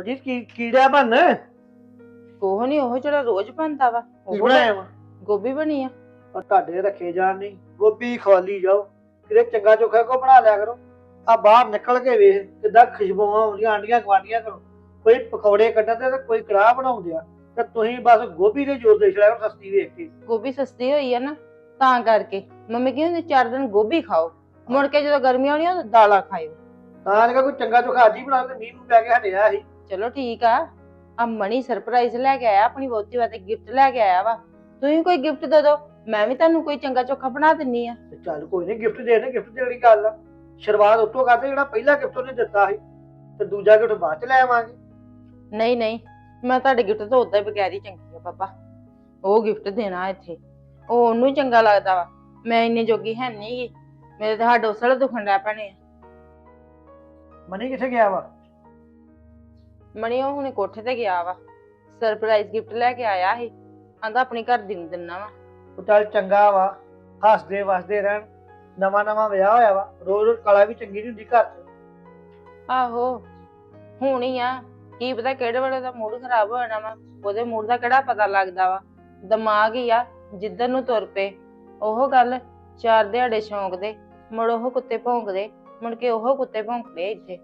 ਬਲਜੀਤ ਕੀ ਕੀੜਾ ਬਣ ਕੋਹ ਨਹੀਂ ਉਹ ਜਿਹੜਾ ਰੋਜ਼ ਬਣਦਾ ਵਾ ਉਹ ਕੀ ਬਣਾਇਆ ਵਾ? ਗੋਭੀ ਬਣੀ ਆ। ਪਰ ਤੁਹਾਡੇ ਰੱਖੇ ਜਾਣ ਨਹੀਂ। ਗੋਭੀ ਖਵਾਲੀ ਜਾਓ। ਕਿਤੇ ਚੰਗਾ ਚੋਖਾ ਕੋ ਬਣਾ ਲਿਆ ਕਰੋ। ਆ ਬਾਹਰ ਨਿਕਲ ਕੇ ਵੇਖ ਕਿੱਦਾਂ ਖੁਸ਼ਬੂਆਂ ਆਉਂਦੀਆਂ ਆਂਡੀਆਂ ਗਵਾਂਡੀਆਂ ਕਰੋ ਕੋਈ ਪਕੌੜੇ ਕੱਢਦੇ ਤੇ ਕੋਈ ਕੜਾਹ ਬਣਾਉਂਦੇ ਆ ਤੇ ਤੁਸੀਂ ਬਸ ਗੋਭੀ ਦੇ ਜੋਰ ਦੇ ਛੜਿਆ ਸਸਤੀ ਵੇਖ ਕੇ। ਗੋਭੀ ਸਸਤੀ ਹੋਈ ਆ ਨਾ ਤਾਂ ਕਰਕੇ। ਮੰਮੀ ਕਹਿੰਦੀ ਚਾਰ ਦਿਨ ਗੋਭੀ ਖਾਓ। ਮੁੜ ਕੇ ਜਦੋਂ ਗਰਮੀਆਂ ਆਉਣੀਆਂ ਉਦੋਂ ਦਾਲਾਂ ਖਾਇਓ। ਤਾਂ ਨਿਕਾ ਕੋਈ ਚੰਗਾ ਚੋਖਾ ਅੱਜ ਹੀ ਬਣਾ ਕੇ ਮੀਂਹ ਨੂੰ ਪੈ ਕੇ ਹਟਿਆ ਸੀ। ਚਲੋ ਠੀਕ ਆ ਆ ਮਣੀ ਸਰਪ੍ਰਾਈਜ਼ ਲੈ ਕੇ ਆਇਆ ਆਪਣੀ ਵੋਟੀ ਵਾਸਤੇ ਗਿਫਟ ਲੈ ਕੇ ਆਇਆ ਵਾ ਤੁਸੀਂ ਕੋਈ ਗਿਫਟ ਦੇ ਦਿਓ ਮੈਂ ਵੀ ਤੁਹਾਨੂੰ ਕੋਈ ਚੰਗਾ ਚੋਖਾ ਬਣਾ ਦਿੰਨੀ ਆ ਤੇ ਚੱਲ ਕੋਈ ਨਹੀਂ ਗਿਫਟ ਦੇ ਦੇ ਗਿਫਟ ਦੀ ਜਿਹੜੀ ਗੱਲ ਆ ਸ਼ੁਰੂਆਤ ਉਤੋਂ ਕਰਦੇ ਜਿਹੜਾ ਪਹਿਲਾ ਗਿਫਟ ਉਹਨੇ ਦਿੱਤਾ ਸੀ ਤੇ ਦੂਜਾ ਗਿਫਟ ਬਾਅਦ ਚ ਲੈ ਆਵਾਂਗੇ ਨਹੀਂ ਨਹੀਂ ਮੈਂ ਤੁਹਾਡੇ ਗਿਫਟ ਤੋਂ ਉਦਾਂ ਹੀ ਬਗੈਰ ਹੀ ਚੰਗੀ ਆ ਪਾਪਾ ਉਹ ਗਿਫਟ ਦੇਣਾ ਇੱਥੇ ਉਹ ਉਹਨੂੰ ਹੀ ਚੰਗਾ ਲੱਗਦਾ ਵਾ ਮੈਂ ਇੰਨੀ ਜੋਗੀ ਹੈ ਨਹੀਂ ਗੀ ਮੇਰੇ ਤਾਂ ਹੱਡ ਉਸਲ ਦੁਖਣ ਲੱਗ ਪੈਣੇ ਆ ਮਨੀ ਕਿੱਥੇ ਗਿਆ ਵਾ ਮਣੀ ਉਹ ਹੁਣੇ ਕੋਠੇ ਤੇ ਗਿਆ ਵਾ। ਸਰਪ੍ਰਾਈਜ਼ ਗਿਫਟ ਲੈ ਕੇ ਆਇਆ ਸੀ। ਆਂਦਾ ਆਪਣੀ ਘਰ ਦੀ ਨੂੰ ਦਿੰਨਾ ਵਾ। ਉਹ ਚੱਲ ਚੰਗਾ ਵਾ ਹੱਸਦੇ ਵਸਦੇ ਰਹਿਣ। ਨਵਾਂ ਨਵਾਂ ਵਿਆਹ ਹੋਇਆ ਵਾ ਰੋਜ਼ ਰੋਜ਼ ਕਲਾ ਵੀ ਚੰਗੀ ਨਹੀਂ ਹੁੰਦੀ ਘਰ 'ਚ। ਆਹੋ ਹੁਣ ਹੀ ਆ। ਕੀ ਪਤਾ ਕਿਹੜੇ ਵੇਲੇ ਦਾ ਮੂਡ ਖਰਾਬ ਹੋ ਜਾਣਾ ਵਾ। ਉਹਦੇ ਮੂਡ ਦਾ ਕਿਹੜਾ ਪਤਾ ਲੱਗਦਾ ਵਾ। ਦਿਮਾਗ ਹੀ ਆ ਜਿੱਧਰ ਨੂੰ ਤੁਰ ਪਏ। ਉਹ ਗੱਲ ਚਾਰ ਦਿਹਾੜੇ ਸ਼ੌਂਕ ਦੇ ਮੁੜ ਉਹ ਕੁੱਤੇ ਭੌਂਕਦੇ। ਮੁੜ ਕੇ ਉਹ ਕੁੱਤੇ ਭੌਂਕਦੇ ਇੱਥੇ।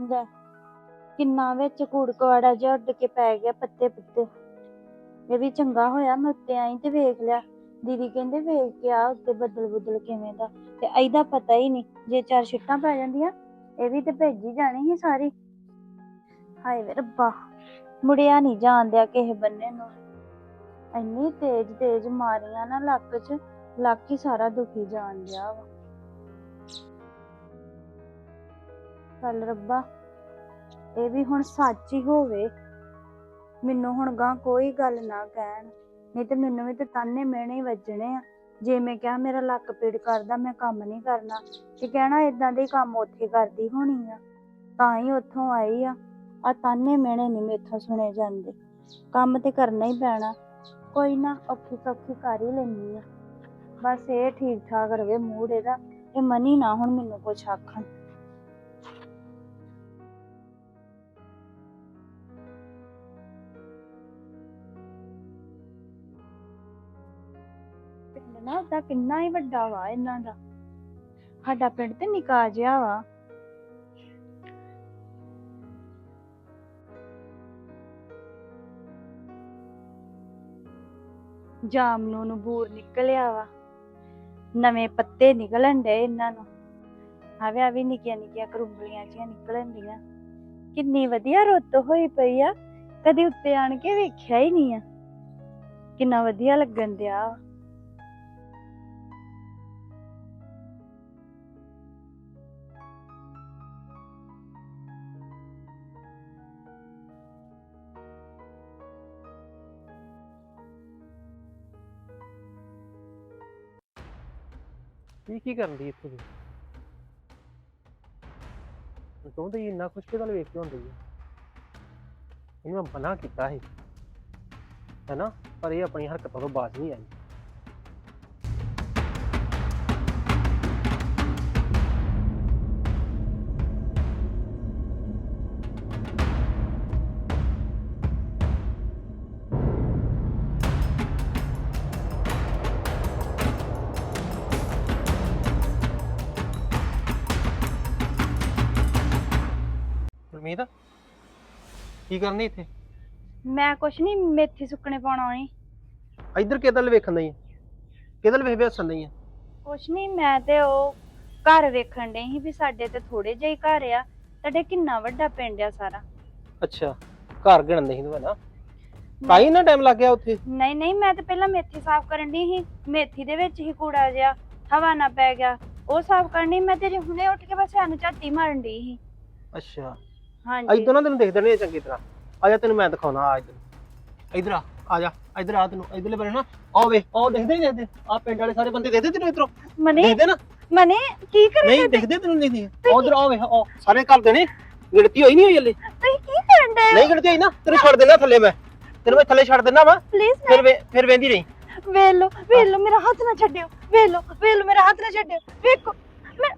ਲੈ ਕਿੰਨਾ ਵਿੱਚ ਕੂੜ ਕਵਾੜਾ ਜਿਹਾ ਉੱਡ ਕੇ ਪੈ ਗਿਆ ਪੱਤੇ ਪੁੱਤੇ। ਇਹ ਵੀ ਚੰਗਾ ਹੋਇਆ, ਮੈਂ ਉੱਤੇ ਆਈ ਤੇ ਵੇਖ ਲਿਆ। ਦੀਦੀ ਕਹਿੰਦੇ ਵੇਖ ਕੇ ਆ ਉੱਤੇ ਬੱਦਲ ਬੁੱਦਲ ਕਿਵੇਂ ਦਾ। ਤੇ ਇਹਦਾ ਪਤਾ ਹੀ ਨਹੀਂ, ਜੇ ਚਾਰ ਛਿੱਟਾਂ ਪੈ ਜਾਂਦੀਆਂ, ਇਹ ਵੀ ਤੇ ਭੇਜੀ ਜਾਣੀ ਸੀ ਸਾਰੀ। ਹਾਏ ਵੇ ਰੱਬਾ, ਮੁੜਿਆ ਨਹੀਂ ਜਾਂਦਿਆ ਕਿਸੇ ਬੰਨੇ ਨੂੰ। ਇੰਨੀ ਤੇਜ਼ ਤੇਜ਼ ਮਾਰੀਆਂ ਨਾ ਲੱਕ 'ਚ, ਲੱਕ ਹੀ ਸਾਰਾ ਦੁਖੀ ਜਾਣ ਡਿਆ ਵਾ। ਚੱਲ ਰੱਬਾ ਇਹ ਵੀ ਹੁਣ ਸੱਚ ਹੀ ਹੋਵੇ। ਮੈਨੂੰ ਹੁਣ ਗਾਂ ਕੋਈ ਗੱਲ ਨਾ ਕਹਿਣ। ਨਹੀਂ ਤੇ ਮੈਨੂੰ ਵੀ ਤੇ ਤਾਨੇ ਮਿਹਣੇ ਵੱਜਣੇ ਆ। ਜੇ ਮੈਂ ਕਿਹਾ ਮੇਰਾ ਲੱਕ ਪੀੜ ਕਰਦਾ, ਮੈਂ ਕੰਮ ਨਹੀਂ ਕਰਨਾ, ਤੇ ਕਹਿਣਾ ਇਦਾਂ ਦੇ ਕੰਮ ਉੱਥੇ ਕਰਦੀ ਹੋਣੀ ਆ। ਤਾਂ ਹੀ ਉੱਥੋਂ ਆਈ ਆ। ਆ ਤਾਨੇ ਮਿਹਣੇ ਨਹੀਂ ਮੇਥੋਂ ਸੁਣੇ ਜਾਂਦੇ। ਕੰਮ ਤੇ ਕਰਨਾ ਹੀ ਪੈਣਾ। ਕੋਈ ਨਾ, ਔਖੀ ਸੌਖੀ ਕਰ ਹੀ ਲੈਣੀ ਆ। ਬਸ ਇਹ ਠੀਕ ਠਾਕ ਰਵੇ ਮੂਡ ਇਹਦਾ। ਇਹ ਮਨੀ ਨਾ ਹੁਣ ਮੈਨੂੰ ਕੁਛ ਆਖਣ। ਪਿੰਡ ਕਿੰਨਾ ਹੀ ਵੱਡਾ ਵਾ ਇਹਨਾਂ ਦਾ। ਸਾਡਾ ਪਿੰਡ ਤੇ ਨਿਕਾ ਜਿਹਾ ਵਾ। ਜਾਮਨੂ ਨੂੰ ਬੂਰ ਨਿਕਲਿਆ ਵਾ। ਨਵੇਂ ਪੱਤੇ ਨਿਕਲਣ ਡੇ ਇਹਨਾਂ ਨੂੰ। ਆਵੇ ਆ ਵੀ ਨਿੱਕੀਆਂ ਨਿੱਕੀਆਂ ਕਰੁੰਬਲੀਆਂ ਜਿਹੀਆਂ ਨਿਕਲਣ ਦੀਆਂ ਕਿੰਨੀ ਵਧੀਆ ਰੁੱਤ ਹੋਈ ਪਈ ਆ। ਕਦੀ ਉੱਤੇ ਆਣ ਕੇ ਵੇਖਿਆ ਹੀ ਨਹੀਂ ਆ। ਕਿੰਨਾ ਵਧੀਆ ਲੱਗਣ ਦਿਆ ਵਾ। ਕੀ ਕੀ ਕਰਨ ਦੀ ਇੱਥੇ ਦੀ ਕਹਿੰਦੇ ਇੰਨਾ ਖੁਸ਼ ਕਿਦਾਂ ਵੇਖ ਕੇ ਹੁੰਦੀ ਹੈ ਇਹਨੂੰ ਮੈਂ ਮਨਾ ਕੀਤਾ ਸੀ। ਹੈਨਾ? ਪਰ ਇਹ ਆਪਣੀ ਹਰਕਤਾਂ ਤੋਂ ਬਾਜ਼ ਨਹੀਂ ਆਈ। ਕੀ ਕਰਨੀ ਇੱਥੇ? ਮੈਂ ਕੁਛ ਨਹੀਂ ਮੇਥੀ ਸੁੱਕਣੇ ਪਾਉਣਾ ਆਈ ਇੱਧਰ ਕਿਹਦਲ ਵੇਖਣ ਦਈ ਕਿਹਦਲ ਵੇਖ ਵੇਸਣ ਦਈ ਕੁਛ ਨਹੀਂ ਮੈਂ ਤੇ ਉਹ ਘਰ ਵੇਖਣ ਡਈ ਸੀ ਵੀ ਸਾਡੇ ਤੇ ਥੋੜੇ ਜਿਹੇ ਹੀ ਘਰ ਆ। ਤੁਹਾਡੇ ਕਿੰਨਾ ਵੱਡਾ ਪਿੰਡ ਆ ਸਾਰਾ। ਅੱਛਾ ਘਰ ਗਿਣਨ ਦਈ ਤੂੰ ਨਾ ਕਾਈ ਨਾ ਟਾਈਮ ਲੱਗ ਗਿਆ ਉੱਥੇ? ਨਹੀਂ ਨਹੀਂ ਮੈਂ ਤੇ ਪਹਿਲਾਂ ਮੇਥੀ ਸਾਫ਼ ਕਰਨ ਡਈ ਸੀ। ਮੇਥੀ ਦੇ ਵਿੱਚ ਹੀ ਕੂੜਾ ਜਿਹਾ ਹਵਾ ਨਾ ਪੈ ਗਿਆ। ਉਹ ਸਾਫ਼ ਕਰਨੀ ਮੈਂ ਤੇ ਹੁਣੇ ਉੱਠ ਕੇ ਬਸ ਸਾਨੂੰ ਝਾਤੀ ਮਾਰਨ ਡਈ ਸੀ। ਅੱਛਾ। ਹਾਂਜੀ। ਇਦੋਂ ਨਾ ਤੈਨੂੰ ਦੇਖਦੇ ਨਹੀਂ ਚੰਗੀ ਤਰ੍ਹਾਂ। ਆ ਜਾ ਤੈਨੂੰ ਮੈਂ ਦਿਖਾਉਣਾ ਆ ਇੱਧਰ। ਇੱਧਰ ਆ ਆ ਜਾ ਇੱਧਰ ਆ ਤੈਨੂੰ ਇੱਧਰਲੇ ਬਣੇ ਨਾ ਆ ਵੇ ਉਹ ਦੇਖਦੇ ਹੀ ਦੇਖਦੇ? ਆ ਪਿੰਡ ਵਾਲੇ ਸਾਰੇ ਬੰਦੇ ਦੇਖਦੇ ਤੈਨੂੰ ਇਧਰੋਂ? ਮਨੇ ਦੇਖਦੇ ਨਾ? ਮਨੇ ਕੀ ਕਰ ਨਹੀਂ ਦੇਖਦੇ ਤੈਨੂੰ ਨਹੀਂ ਦੇਖਦੇ। ਉਧਰ ਆ ਵੇ ਉਹ ਸਾਰੇ ਘਰ ਦੇ ਨੇ ਗਿਣਤੀ ਹੋਈ ਨਹੀਂ ਹੋਈ ਹਲੇ। ਤੁਸੀਂ ਕੀ ਕਰਨ ਡਏ? ਨਹੀਂ ਗਿਣਤੀ ਹੋਈ ਨਾ ਤੈਨੂੰ ਛੱਡ ਦੇਣਾ ਥੱਲੇ ਮੈਂ। ਤੈਨੂੰ ਮੈਂ ਥੱਲੇ ਛੱਡ ਦੇਣਾ ਵਾ। ਪਲੀਜ਼ ਫਿਰ ਫਿਰ ਵੇਂਦੀ ਰਹੀ। ਵੇਖ ਲਓ ਮੇਰਾ ਹੱਥ ਨਾ ਛੱਡਿਓ। ਵੇਖ ਲਓ ਮੇਰਾ ਹੱਥ ਨਾ ਛੱਡਿਓ। ਵੇਖੋ।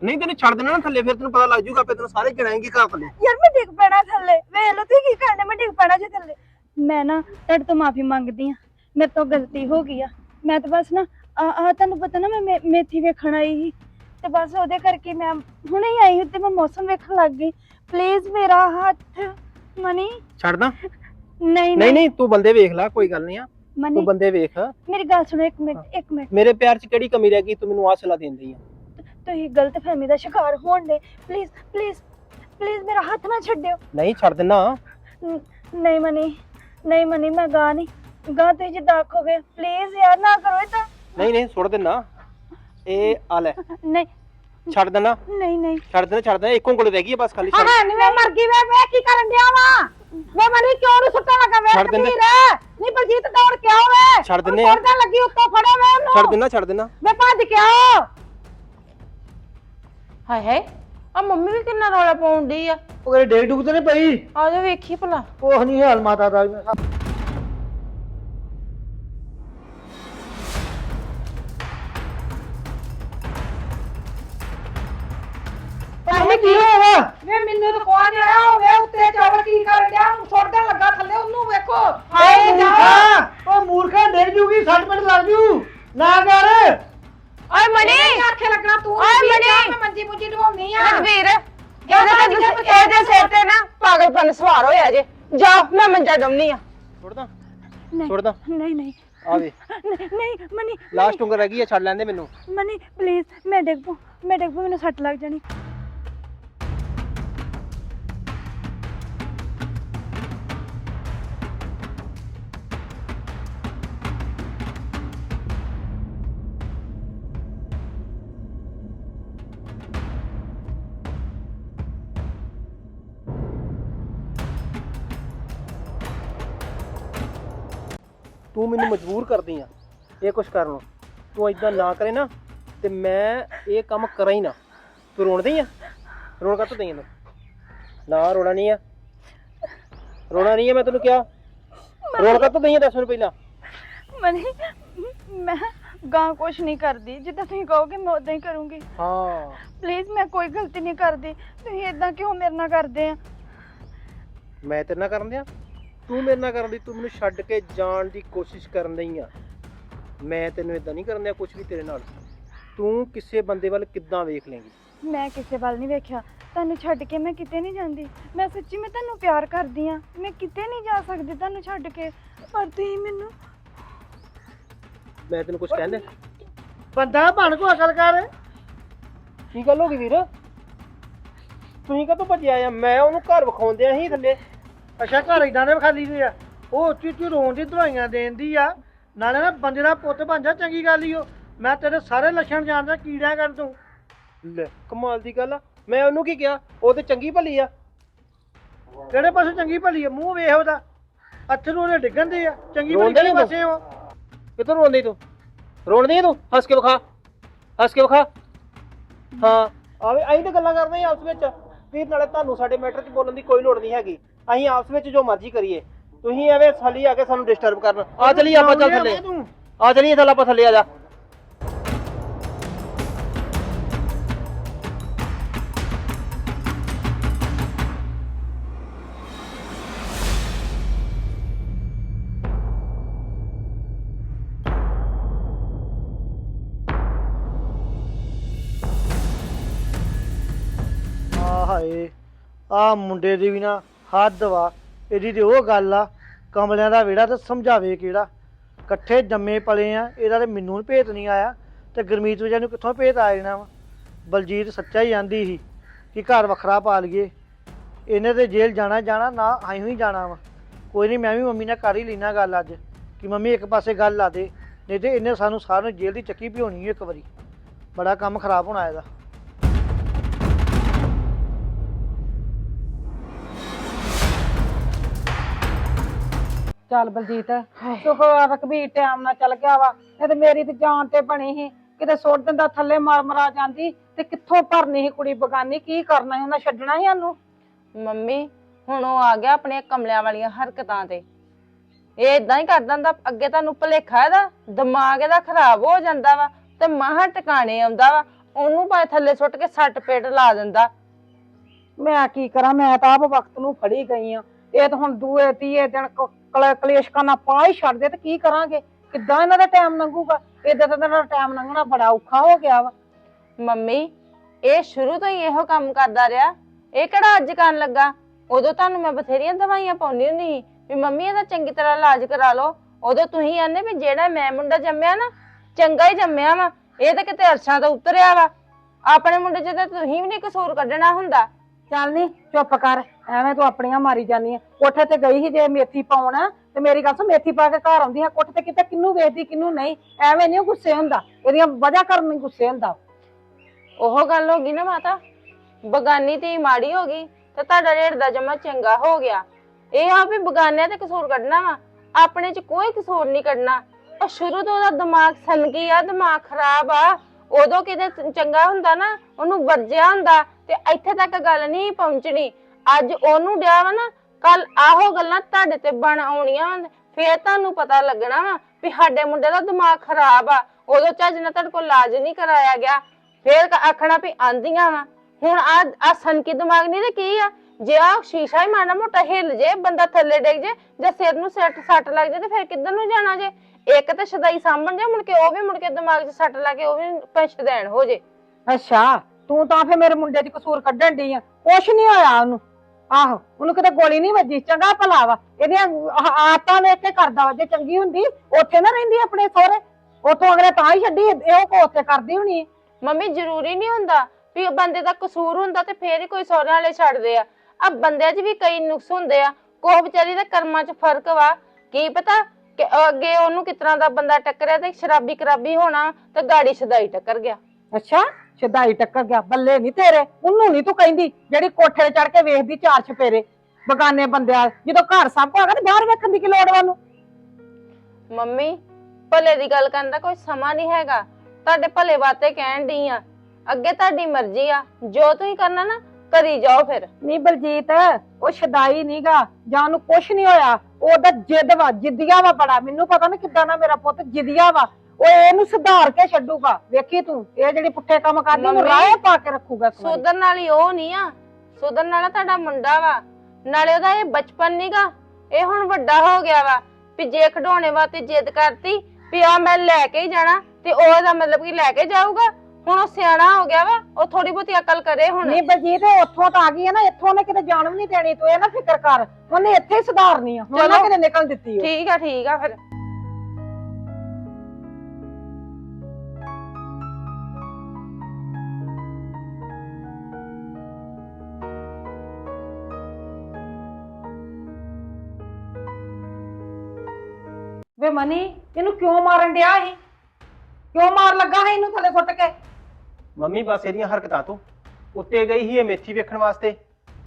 ਨਹੀਂ ਤੈਨੂੰ ਛੱਡ ਦੇਣਾ ਨਾ ਥੱਲੇ ਫਿਰ ਤੈਨੂੰ ਪਤਾ ਲੱਗ ਜੂਗਾ ਆਪੇ ਤੈਨੂੰ ਸਾਰੇ ਗਿਣਾਏਂਗੇ ਘਰ ਥੱਲੇ। ਯਾਰ ਮੈਂ ਡਿੱਗ ਪੈਣਾ ਥੱਲੇ ਵੇਖ ਲਓ ਤੁਸੀਂ ਕੀ ਕਰਨਾ ਮੈਂ ਡਿੱਗ ਪੈਣਾ ਜੇ ਥੱਲੇ। ਮੈਂ ਨਾ ਤੁਹਾਡੇ ਤੋਂ ਮਾਫੀ ਮੰਗਦੀ ਆ ਮੇਰੇ ਤੋਂ ਗਲਤੀ ਹੋ ਗਈ ਆ। ਮੈਂ ਤਾਂ ਬਸ ਨਾ ਆ ਆ ਤੁਹਾਨੂੰ ਪਤਾ ਨਾ ਮੈਂ ਮੇ- ਮੇਥੀ ਵੇਖਣ ਆਈ ਸੀ ਤੇ ਬਸ ਉਹਦੇ ਕਰਕੇ ਮੈਂ ਹੁਣੇ ਹੀ ਆਈ ਤੇ ਮੈਂ ਮੌਸਮ ਵੇਖਣ ਲੱਗ ਗਈ। ਪਲੀਜ਼ ਮੇਰਾ ਹੱਥ ਮਨੀ। ਛੱਡਦਾ ਨਹੀਂ ਨਹੀਂ ਨਹੀਂ। ਤੂੰ ਬੰਦੇ ਵੇਖ ਲੈ ਕੋਈ ਗੱਲ ਨਹੀਂ ਆ। ਤੂੰ ਬੰਦੇ ਵੇਖ। ਮੇਰੀ ਗੱਲ ਸੁਣੋ ਇੱਕ ਮਿੰਟ ਇੱਕ ਮਿੰਟ। ਮੇਰੇ ਪਿਆਰ 'ਚ ਕਿਹੜੀ ਕਮੀ ਰਹਿ ਗਈ ਤੂੰ ਮੈਨੂੰ ਆਹ ਸਲਾਹ ਦੇਂਦੀ ਆ। ਤੁਸੀਂ ਗਲਤ ਫਹਿਮੀ ਦਾ ਸ਼ਿਕਾਰ ਹੋਣ ਦੇ ਪਲੀਜ਼ ਪਲੀਜ਼ ਪਲੀਜ਼ ਮੇਰਾ ਹੱਥ ਨਾ ਛੱਡਿਓ। ਨਹੀਂ ਛੱਡ ਦੇਣਾ ਨ- ਨਹੀਂ ਮਨੀ ਨਹੀਂ ਮਨੀ ਮੈਂ ਗਾ ਨਹੀਂ। ਗਾ ਤੁਸੀਂ ਜਿੱਦਾਂ ਆਖੋਗੇ ਪਲੀਜ਼ ਯਾਰ ਨਾ ਕਰੋ ਏਦਾਂ ਨਹੀਂ ਨਹੀਂ ਸੁੱਟ ਦੇਣਾ ਇਹ ਆ ਲੈ। ਨਹੀਂ। ਛੱਡ ਦੇਣਾ ਨਹੀਂ ਨਹੀਂ। ਛੱਡ ਦੇਣਾ ਛੱਡ ਦੇਣਾ ਇੱਕੋ ਉਂਗਲ ਰਹਿ ਗਈ ਆ ਬਸ ਖਾਲੀ ਛੱਡ। ਹਾਂ ਨਹੀਂ ਮੈਂ ਮਰ ਗਈ ਵੇ ਮੈਂ ਕੀ ਕਰਨ ਡਿਆ ਵਾ? ਵੇ ਮਨੀ ਕਿਉਂ ਨੂੰ ਸੁੱਟਣ ਲੱਗਾ? ਵੇ ਛੱਡ ਦਿੰਦੇ। ਕਬੀਰ ਨਹੀਂ ਬਲਜੀਤ ਦੌੜ ਕੇ ਆਓ ਵੇ। ਛੱਡ ਦਿੰਦੇ ਆ। ਛੱਡਣ ਲੱਗੀ ਉੱਤੋਂ ਫੜੋ ਵੇ ਉਹਨੂੰ। ਛੱਡ ਦੇਣਾ ਛੱਡ ਦੇਣਾ ਵੇ ਭੱਜ ਕੇ ਆਓ। ਹਾਏ ਹਾਏ ਆ ਮੰਮੀ ਵੀ ਕਿੰਨਾ ਰੌਲਾ ਪਾਉਣ ਡਈ ਆ। ਉਹ ਕਰੇ ਡੇਗ ਡੁਗ ਤੇ ਨਹੀਂ ਪਈ। ਆ ਜਾ ਵੇਖੀ ਭਲਾ। ਕੁਛ ਨਹੀਂ ਹਾਲ ਮਾਤਾ ਦਾ। ਮੰਮੀ ਕੀ ਹੋਇਆ? ਵੇ ਮੈਨੂੰ ਤਾਂ ਕੋਈ ਨਹੀਂ ਆਇਆ ਹੋਵੇ ਉੱਤੇ ਚਾਵਲ ਕੀ ਕਰਨ ਡਿਆ? ਉਹਨੂੰ ਸੁੱਟਣ ਲੱਗਾ ਥੱਲੇ ਉਹਨੂੰ ਵੇਖੋ। ਓਏ ਮੂਰਖਾ। ਉਹ ਮੂਰਖਾ ਡੇਗ ਜੂਗੀ 60 ਮਿੰਟ ਲੱਗ ਜੂ। ਨਾ ਕਰ। ਓਏ ਮਣੀ ਆਖੇ ਲੱਗਣਾ ਤੂੰ ਓਏ ਮਣੀ ਮੈਂ ਮੰਜੀ ਮੁੰਜੀ ਢਵਾਉਣੀ ਆ। ਰਣਵੀਰ ਇਹਦੇ ਤੇ ਇਹਦੇ ਸਿਰ ਤੇ ਨਾ ਪਾਗਲਪਨ ਸਵਾਰ ਹੋਇਆ ਜੇ। ਜਾ ਮੈਂ ਮੰਜਾ ਡੰਮਨੀ ਆ। ਸੁੱਟਦਾ ਨਹੀਂ ਸੁੱਟਦਾ ਨਹੀਂ ਨਹੀਂ। ਆ ਵੇ। ਨਹੀਂ ਨਹੀਂ ਮਨੀ ਲਾਸਟ ਉਂਗਲ ਰਹਿ ਗਈ ਆ ਛੱਡ ਲੈਂਦੇ ਮੈਨੂੰ। ਮਨੀ ਪਲੀਜ਼ ਮੈਂ ਡਿੱਗ ਪਊ। ਮੈਂ ਡਿੱਗ ਪਊ ਮੈਨੂੰ ਸੱਟ ਲੱਗ ਜਾਣੀ। ਮੈਨੂੰ ਮਜਬੂਰ ਕਰਦੀ ਆ ਇਹ ਕੁਛ ਕਰਨ ਨੂੰ। ਤੂੰ ਇਦਾਂ ਨਾ ਕਰੇ ਨਾ ਤੇ ਮੈਂ ਇਹ ਕੰਮ ਕਰਾਂ ਹੀ ਨਾ। ਤੂੰ ਰੋਣਦੀ ਆ? ਰੋਣ ਕੱਤ ਦਈ ਤੂੰ ਨਾ ਰੋਣਾ ਨਹੀਂ ਆ। ਰੋਣਾ ਨਹੀਂ ਆ ਮੈਂ ਤੈਨੂੰ ਕਿਹਾ। ਰੋਣ ਕੱਤ ਦਈ ਦੱਸ ਮੈਨੂੰ ਪਹਿਲਾਂ। ਮਨੀ ਮੈਂ ਗਾਂ ਕੁਛ ਨਹੀਂ ਕਰਦੀ। ਜਿੱਦਾਂ ਤੁਸੀਂ ਕਹੋਗੇ ਮੈਂ ਉਦਾਂ ਹੀ ਕਰੂੰਗੀ। ਹਾਂ। ਪਲੀਜ਼ ਮੈਂ ਕੋਈ ਗਲਤੀ ਨਹੀਂ ਕਰਦੀ। ਤੁਸੀਂ ਇਦਾਂ ਕਿਉਂ ਮੇਰੇ ਨਾਲ ਕਰਦੇ ਆ? ਮੈਂ ਤੇਰੇ ਨਾਲ ਕਰਨ ਦਿਆਂ? ਤੂੰ ਮੇਰੇ ਨਾਲ ਕਰਨ ਦੀ ਤੂੰ ਮੈਨੂੰ ਛੱਡ ਕੇ ਜਾਣ ਦੀ ਕੋਸ਼ਿਸ਼ ਕਰਨ ਦਈ ਆ। ਮੈਂ ਤੈਨੂੰ ਇਦਾਂ ਨਹੀਂ ਕਰਨ ਦਿਆਂ ਕੁਝ ਵੀ ਤੇਰੇ ਨਾਲ। ਤੂੰ ਕਿਸੇ ਬੰਦੇ ਵੱਲ ਕਿੱਦਾਂ ਵੇਖ ਲੇਂਗੀ? ਮੈਂ ਕਿਸੇ ਵੱਲ ਨਹੀਂ ਵੇਖਿਆ। ਤੁਹਾਨੂੰ ਛੱਡ ਕੇ ਮੈਂ ਕਿਤੇ ਨਹੀਂ ਜਾਂਦੀ। ਮੈਂ ਸੱਚੀ ਮੈਂ ਤੁਹਾਨੂੰ ਪਿਆਰ ਕਰਦੀ ਆ। ਮੈਂ ਕਿਤੇ ਨਹੀਂ ਜਾ ਸਕਦੀ ਤੁਹਾਨੂੰ ਛੱਡ ਕੇ। ਪਰ ਤੁਸੀਂ ਮੈਨੂੰ ਮੈਂ ਤੈਨੂੰ ਕੁਝ ਕਹਿੰਦੇ? ਬੰਦਾ ਬਣ ਕੋ ਅਕਲ ਕਰ। ਕੀ ਗੱਲ ਹੋ ਗਈ ਵੀਰ? ਤੁਸੀਂ ਕਦੋਂ ਭੱਜਿਆ ਆ? ਮੈਂ ਉਹਨੂੰ ਘਰ ਵਿਖਾਉਂਦਿਆਂ ਸੀ ਥੱਲੇ। ਅੱਛਾ ਘਰ ਇਦਾਂ ਦੇ ਖਾਲੀ ਦੇ ਆ। ਉਹ ਉੱਚੀ ਉੱਚੀ ਰੋਣ ਦੀ ਦਵਾਈਆਂ ਦੇਣ ਦੀ ਆ। ਨਾਲੇ ਨਾ ਬੰਦੇ ਦਾ ਪੁੱਤ ਬਣ ਜਾ ਚੰਗੀ ਗੱਲ ਹੀ ਉਹ। ਮੈਂ ਤੇਰੇ ਸਾਰੇ ਲੱਛਣ ਜਾਣਦਾ ਕੀੜਿਆ ਕਰ ਤੂੰ। ਲੈ ਕਮਾਲ ਦੀ ਗੱਲ ਆ। ਮੈਂ ਉਹਨੂੰ ਕੀ ਕਿਹਾ? ਉਹ ਤੇ ਚੰਗੀ ਭਲੀ ਆ। ਕਿਹੜੇ ਪਾਸੇ ਚੰਗੀ ਭਲੀ ਆ? ਮੂੰਹ ਵੇਖ ਉਹਦਾ। ਅੱਥਰੂ ਉਹਦੇ ਡਿੱਗਣ ਦੇ ਆ। ਚੰਗੀ ਭਲੀ ਰੋਂਦੇ ਕਿਹੜੇ ਨੀ ਤੂੰ? ਪਾਸੇ ਉਹ? ਕਿੱਥੋਂ ਰੋਂਦੀ ਤੂੰ? ਰੋਣਦੀ ਤੂੰ? ਹੱਸ ਕੇ ਵਿਖਾ। ਹੱਸ ਕੇ ਵਿਖਾ। ਹਾਂ। ਆਵੇ ਅਸੀਂ ਤਾਂ ਗੱਲਾਂ ਕਰਦੇ ਹਾਂ ਆਪਸ ਵਿੱਚ। ਵੀਰ ਨਾਲੇ ਤੁਹਾਨੂੰ ਸਾਡੇ ਮੈਟਰ 'ਚ ਬੋਲਣ ਦੀ ਕੋਈ ਲੋੜ ਨਹੀਂ ਹੈਗੀ। ਅਸੀਂ ਆਪਸ ਵਿੱਚ ਜੋ ਮਰਜ਼ੀ ਕਰੀਏ। ਤੁਸੀਂ ਐਵੇਂ ਸਾਲੀ ਆ ਕੇ ਸਾਨੂੰ ਡਿਸਟਰਬ ਕਰਨ। ਆ ਚਲੀ ਆਪਾਂ ਚੱਲ ਥੱਲੇ ਤੂੰ। ਆ ਚਲੀਏ ਚੱਲ ਆਪਾਂ ਥੱਲੇ ਆ ਜਾ। ਆ ਹਾਏ। ਆ ਮੁੰਡੇ ਦੀ ਵੀ ਨਾ ਹੱਦ ਵਾ। ਇਹਦੀ ਤੇ ਉਹ ਗੱਲ ਆ, ਕਮਲਿਆਂ ਦਾ ਵਿਹੜਾ ਤਾਂ ਸਮਝਾਵੇ ਕਿਹੜਾ। ਇਕੱਠੇ ਜੰਮੇ ਪਲੇ ਆ, ਇਹਦਾ ਤੇ ਮੈਨੂੰ ਵੀ ਭੇਤ ਨਹੀਂ ਆਇਆ। ਤੇ ਗੁਰਮੀਤ ਵਜਾ ਨੂੰ ਕਿੱਥੋਂ ਭੇਤ ਆ ਜਾਣਾ ਵਾ? ਬਲਜੀਤ ਸੱਚਾ ਹੀ ਆਂਦੀ ਸੀ ਕਿ ਘਰ ਵੱਖਰਾ ਪਾ ਲਈਏ। ਇਹਨੇ ਤੇ ਜੇਲ੍ਹ ਜਾਣਾ ਜਾਣਾ, ਨਾ ਆਈ ਹੀ ਜਾਣਾ ਵਾ। ਕੋਈ ਨਹੀਂ, ਮੈਂ ਵੀ ਮੰਮੀ ਨਾਲ ਕਰ ਹੀ ਲੈਣਾ ਗੱਲ ਅੱਜ। ਕਿ ਮੰਮੀ ਇੱਕ ਪਾਸੇ ਗੱਲ ਲਾ ਦੇ ਨਹੀਂ ਤੇ ਇਹਨੇ ਸਾਨੂੰ ਸਾਰਿਆਂ ਨੂੰ ਜੇਲ੍ਹ ਦੀ ਚੱਕੀ ਭਿਉਣੀ ਇੱਕ ਵਾਰੀ। ਬੜਾ ਕੰਮ ਖਰਾਬ ਹੋਣਾ ਇਹਦਾ। ਚੱਲ ਬਲਜੀਤ ਸ਼ੁਕਰ ਰਕਬੀਰ ਟਾਈਮ ਨਾਲ ਚੱਲ ਗਿਆ ਵਾ। ਇਹ ਤੇ ਮੇਰੀ ਤੇ ਜਾਨ ਤੇ ਬਣੀ ਸੀ। ਕਿਤੇ ਸੁੱਟ ਦਿੰਦਾ ਥੱਲੇ ਮਰ ਮਰਾ ਜਾਂਦੀ ਤੇ ਕਿੱਥੋਂ ਭਰਨੀ ਸੀ ਕੁੜੀ ਬਗਾਨੀ? ਕੀ ਕਰਨਾ ਸੀ ਉਹਨਾਂ? ਛੱਡਣਾ ਸੀ ਉਹਨੂੰ? ਮੰਮੀ ਹੁਣ ਉਹ ਆ ਗਿਆ ਆਪਣੇ ਕਮਲਿਆਂ ਵਾਲੀਆਂ ਹਰਕਤਾਂ ਤੇ। ਇਹ ਇਦਾਂ ਹੀ ਕਰਦਾ ਹੁੰਦਾ ਅੱਗੇ ਤੁਹਾਨੂੰ ਭੁਲੇਖਾ ਇਹਦਾ ਦਿਮਾਗ ਇਹਦਾ ਖਰਾਬ ਹੋ ਜਾਂਦਾ ਵਾ ਤੇ ਮਾਹ ਟਿਕਾਣੇ ਆਉਂਦਾ ਵਾ। ਉਹਨੂੰ ਭਾਵੇਂ ਥੱਲੇ ਸੁੱਟ ਕੇ ਸੱਟ ਪੇਟ ਲਾ ਦਿੰਦਾ। ਮੈਂ ਕੀ ਕਰਾਂ? ਮੈਂ ਤਾਂ ਆਪ ਵਕਤ ਨੂੰ ਫੜੀ ਗਈ ਆ। ਇਹ ਤਾਂ ਹੁਣ ਦੂਏ ਤੀਏ ਦਿਨ ਕ- ਕਲੇ- ਕਲੇਸ਼ ਪਾ ਹੀ ਛੱਡ ਦੇ, ਤੇ ਕੀ ਕਰਾਂਗੇ? ਕਿੱਦਾਂ ਇਹਨਾਂ ਦਾ ਟਾਈਮ ਲੰਘੂਗਾ? ਇਦਾਂ ਤਾਂ ਇਹਨਾਂ ਦਾ ਟਾਈਮ ਲੰਘਣਾ ਬੜਾ ਔਖਾ ਹੋ ਗਿਆ ਵਾ। ਮੰਮੀ, ਇਹ ਸ਼ੁਰੂ ਤੋਂ ਹੀ ਇਹੋ ਕੰਮ ਕਰਦਾ ਰਿਹਾ। ਇਹ ਕਿਹੜਾ ਅੱਜ ਕਰਨ ਲੱਗਾ? ਉਦੋਂ ਤੁਹਾਨੂੰ ਮੈਂ ਬਥੇਰੀਆਂ ਦਵਾਈਆਂ ਪਾਉਂਦੀ ਹੁੰਦੀ ਸੀ ਵੀ ਮੰਮੀ, ਇਹਦਾ ਚੰਗੀ ਤਰ੍ਹਾਂ ਇਲਾਜ ਕਰਾ ਲਓ। ਉਦੋਂ ਤੁਸੀਂ ਆਂਦੇ ਵੀ ਜਿਹੜਾ ਮੈਂ ਮੁੰਡਾ ਜੰਮਿਆ ਨਾ, ਚੰਗਾ ਹੀ ਜੰਮਿਆ ਵਾ। ਇਹ ਤਾਂ ਕਿਤੇ ਅਰਸ਼ਾਂ ਤੋਂ ਉਤਰਿਆ ਵਾ। ਆਪਣੇ ਮੁੰਡੇ 'ਚ ਤਾਂ ਤੁਸੀਂ ਵੀ ਨਹੀਂ ਕਸੂਰ ਕੱਢਣਾ ਹੁੰਦਾ। ਚੱਲ ਨੀ, ਚੁੱਪ ਕਰ, ਐਵੇਂ ਤੂੰ ਆਪਣੀਆਂ ਮਾਰੀ ਜਾਂਦੀ ਆ। ਕੋਠੇ ਤੇ ਗਈ ਸੀ ਜੇ ਮੇਥੀ ਪਾਉਣ, ਤੇ ਮੇਰੀ ਗੱਲ ਸੁਣ, ਮੇਥੀ ਪਾ ਕੇ ਘਰ ਆਉਂਦੀ ਆ ਕੋਠੇ ਤੇ ਕਿਤੇ ਕਿੰਨੂੰ ਵੇਚਦੀ ਕਿੰਨੂੰ ਨਹੀਂ, ਐਵੇਂ ਨਹੀਂ ਗੁੱਸੇ ਹੁੰਦਾ, ਇਹਦੀਆਂ ਵਜ੍ਹਾ ਕਰਨ ਨਹੀਂ ਗੁੱਸੇ ਹੁੰਦਾ। ਉਹ ਗੱਲ ਹੋ ਗਈ ਨਾ ਮਾਤਾ, ਬਗਾਨੀ ਤੇ ਮਾੜੀ ਹੋ ਗਈ, ਤੇ ਤੁਹਾਡਾ ਰੇਟ ਦਾ ਜਮਾ ਚੰਗਾ ਹੋ ਗਿਆ। ਇਹ ਆ ਵੀ ਬਗਾਨਿਆਂ ਤੇ ਕਸੂਰ ਕੱਢਣਾ ਵਾ, ਆਪਣੇ 'ਚ ਕੋਈ ਕਸੂਰ ਨਹੀਂ ਕੱਢਣਾ। ਉਹ ਸ਼ੁਰੂ ਤੋਂ ਉਹਦਾ ਦਿਮਾਗ ਸਨਕੀ ਆ, ਦਿਮਾਗ ਖਰਾਬ ਆ, ਉਦੋਂ ਕਿਤੇ ਚੰਗਾ ਹੁੰਦਾ ਨਾ, ਉਹਨੂੰ ਵਰਜਿਆ ਹੁੰਦਾ ਤੇ ਇੱਥੇ ਤੱਕ ਗੱਲ ਨਹੀਂ ਪਹੁੰਚਣੀ। ਅੱਜ ਉਹਨੂੰ ਡਿਆ ਵਾ ਨਾ ਕੱਲ ਆਹੋ ਗੱਲਾਂ ਤੁਹਾਡੇ ਤੇ ਬਣ ਆਉਣੀਆਂ ਵਾਂ, ਫੇਰ ਤੁਹਾਨੂੰ ਪਤਾ ਲੱਗਣਾ ਵਾ ਵੀ ਸਾਡੇ ਮੁੰਡੇ ਦਾ ਦਿਮਾਗ ਖਰਾਬ ਆ। ਉਦੋਂ ਚੱਜ ਨਾਲ ਤੁਹਾਡੇ ਕੋਲ ਇਲਾਜ ਨਹੀਂ ਕਰਾਇਆ ਗਿਆ। ਫੇਰ ਕ- ਆਖਣਾ ਵੀ ਆਂਦੀਆਂ ਵਾ। ਹੁਣ ਆ ਆ ਸਨਕੀ ਦਿਮਾਗ ਨਹੀਂ ਤੇ ਕੀ ਆ? ਜੇ ਆ ਸ਼ੀਸ਼ਾ ਹੀ ਮਾੜਾ ਮੋਟਾ ਹਿੱਲ ਜੇ ਬੰਦਾ ਥੱਲੇ ਡਿੱਗ ਜੇ ਜਾਂ ਸਿਰ ਨੂੰ ਸੱਟ ਸੱਟ ਲੱਗ ਜੇ ਤੇ ਫਿਰ ਕਿੱਧਰ ਨੂੰ ਜਾਣਾ ਜੇ? ਇੱਕ ਤਾਂ ਸ਼ਦਾਈ ਸਾਂਭਣ ਜੇ ਮੁੜ ਕੇ ਉਹ ਵੀ ਮੁੜ ਕੇ ਦਿਮਾਗ 'ਚ ਸੱਟ ਲਾ ਕੇ ਉਹ ਵੀ ਪਛਦੈਣ ਹੋ ਜੇ। ਅੱਛਾ। ਤੂੰ ਤਾਂ ਫੇ ਮੇਰੇ ਮੁੰਡੇ 'ਚ ਕਸੂਰ ਕੱਢਣ ਡਈ ਆ। ਕੁਛ ਨਹੀਂ ਹੋਇਆ ਉਹਨੂੰ। ਆਹੋ ਉਹਨੂੰ ਕਿਤੇ ਗੋਲੀ ਨਹੀਂ ਵੱਜੀ ਚੰਗਾ ਭਲਾ ਵਾ ਇਹਦੀਆਂ ਆਦਤਾਂ ਵੇਖ ਕੇ ਕਰਦਾ ਵਾ ਜੇ ਚੰਗੀ ਹੁੰਦੀ ਉੱਥੇ ਨਾ ਰਹਿੰਦੀ ਆਪਣੇ ਸਹੁਰੇ। ਉੱਥੋਂ ਅਗਲੇ ਤਾਂ ਹੀ ਛੱਡੀ ਇਹ ਉਹ ਕੋ ਉੱਥੇ ਕਰਦੀ ਹੋਣੀ ਮੰਮੀ ਜ਼ਰੂਰੀ ਨਹੀਂ ਹੁੰਦਾ ਵੀ ਬੰਦੇ ਦਾ ਕਸੂਰ ਹੁੰਦਾ ਤੇ ਫੇਰ ਹੀ ਕੋਈ ਸਹੁਰਿਆਂ ਵਾਲੇ ਛੱਡਦੇ ਆ। ਆ ਬੰਦਿਆਂ 'ਚ ਵੀ ਕਈ ਨੁਕਸ ਹੁੰਦੇ ਆ। ਕੋਹ ਵਿਚਾਰੀ ਦੇ ਕਰਮਾਂ 'ਚ ਫ਼ਰਕ ਵਾ। ਕੀ ਪਤਾ ਕਿ ਅੱਗੇ ਉਹਨੂੰ ਤਰ੍ਹਾਂ ਦਾ ਬੰਦਾ ਟੱਕਰਿਆ ਤੇ ਸ਼ਰਾਬੀ ਕਰਾਬੀ ਹੋਣਾ ਤੇ ਗਾੜੀ ਸਦਾਈ ਟੱਕਰ ਗਿਆ। ਅੱਛਾ? ਸ਼ਦਾਈ ਟੱਕਰ ਗਿਆ ਬੱਲੇ ਨਹੀਂ ਤੇਰੇ ਉਹਨੂੰ ਨਹੀਂ ਤੂੰ ਕਹਿੰਦੀ ਜਿਹੜੀ ਕੋਠੇ ਤੇ ਚੜ ਕੇ ਵੇਖਦੀ ਚਾਰ ਛਪੇਰੇ ਬਗਾਨੇ ਬੰਦਿਆਂ ਜਦੋਂ ਘਰ ਸਭ ਕੋ ਹੈਗਾ ਤੇ ਬਾਹਰ ਵੇਖਣ ਦੀ ਕੀ ਲੋੜ ਵਾ ਉਹਨੂੰ? ਮੰਮੀ ਭਲੇ ਦੀ ਗੱਲ ਕਰਨ ਦਾ ਕੋਈ ਸਮਾਂ ਨਹੀਂ ਹੈਗਾ। ਤੁਹਾਡੇ ਭਲੇ ਵਾਤੇ ਕਹਿਣ ਡਈ ਆ। ਅੱਗੇ ਤੁਹਾਡੀ ਮਰਜ਼ੀ ਆ। ਜੋ ਤੁਸੀਂ ਕਰਨਾ ਨਾ ਕਰੀ ਜਾਓ ਫਿਰ। ਨਹੀਂ ਬਲਜੀਤ ਉਹ ਸ਼ਦਾਈ ਨਹੀਂਗਾ ਜਾਂ ਉਹਨੂੰ ਕੁਛ ਨਹੀਂ ਹੋਇਆ ਉਹਦਾ ਜਿੱਦ ਵਾ ਜਿੱਦਿਆ ਵਾ ਬੜਾ। ਮੈਨੂੰ ਪਤਾ ਨਾ ਕਿੱਦਾਂ ਦਾ ਮੇਰਾ ਪੁੱਤ ਜਿੱਦਿਆ ਵਾ। ਉਹ ਇਹਨੂੰ ਸੁਧਾਰ ਕੇ ਛੱਡੂਗਾ। ਵੇਖੀ ਤੂੰ ਇਹ ਜਿਹੜੀ ਪੁੱਠੇ ਕੰਮ ਕਰਦੀ ਮੰਮੀ, ਰਾਹ ਪਾ ਕੇ ਰੱਖੂਗਾ ਇੱਕ ਵਾਰੀ। ਸੁਧਰਨ ਵਾਲੀ ਉਹ ਨਹੀਂ ਆ। ਸੁਧਰਨ ਵਾਲਾ ਤੁਹਾਡਾ ਮੁੰਡਾ ਵਾ। ਨਾਲੇ ਉਹਦਾ ਇਹ ਬਚਪਨ ਨਹੀਂਗਾ ਇਹ ਹੁਣ ਵੱਡਾ ਹੋ ਗਿਆ ਵਾ। ਵੀ ਜੇ ਖਡਾਉਣੇ ਵਾਸਤੇ ਜਿੱਦ ਕਰਤੀ ਵੀ ਆ ਮੈਂ ਲੈ ਕੇ ਹੀ ਜਾਣਾ ਤੇ ਉਹ ਇਹਦਾ ਮਤਲਬ ਕਿ ਲੈ ਕੇ ਜਾਊਗਾ। ਹੁਣ ਉਹ ਸਿਆਣਾ ਹੋ ਗਿਆ ਵਾ। ਉਹ ਥੋੜੀ ਬਹੁਤੀ ਅਕਲ ਕਰੇ ਹੁਣ। ਨਹੀਂ ਬਲਜੀਤ ਇਹ ਉੱਥੋਂ ਤਾਂ ਆ ਗਈ ਹੈ ਨਾ ਇੱਥੋਂ ਉਹਨੇ ਕਿਤੇ ਜਾਣ ਵੀ ਨਹੀਂ ਦੇਣੀ। ਤੂੰ ਇਹ ਨਾ ਫਿਕਰ ਕਰ। ਉਹਨੇ ਇੱਥੇ ਹੀ ਸੁਧਾਰਨੀ ਆ। ਹੁਣ ਨਾ ਚਲੋ। ਕਿਤੇ ਨਿਕਲ ਦਿੱਤੀ ਉਹ ਠੀਕ ਆ ਠੀਕ ਆ ਫਿਰ। ਵੇ ਮਨੀ ਇਹਨੂੰ ਕਿਉਂ ਮਾਰਨ ਡਿਆ ਸੀ ਕਿਉਂ ਮਾਰ ਲੱਗਾ ਹੈ ਇਹਨੂੰ ਥੱਲੇ ਸੁੱਟ ਕੇ? ਮੰਮੀ ਬਸ ਇਹਦੀਆਂ ਹਰਕਤਾਂ ਤੋਂ। ਉੱਤੇ ਗਈ ਸੀ ਇਹ ਮੇਥੀ ਵੇਖਣ ਵਾਸਤੇ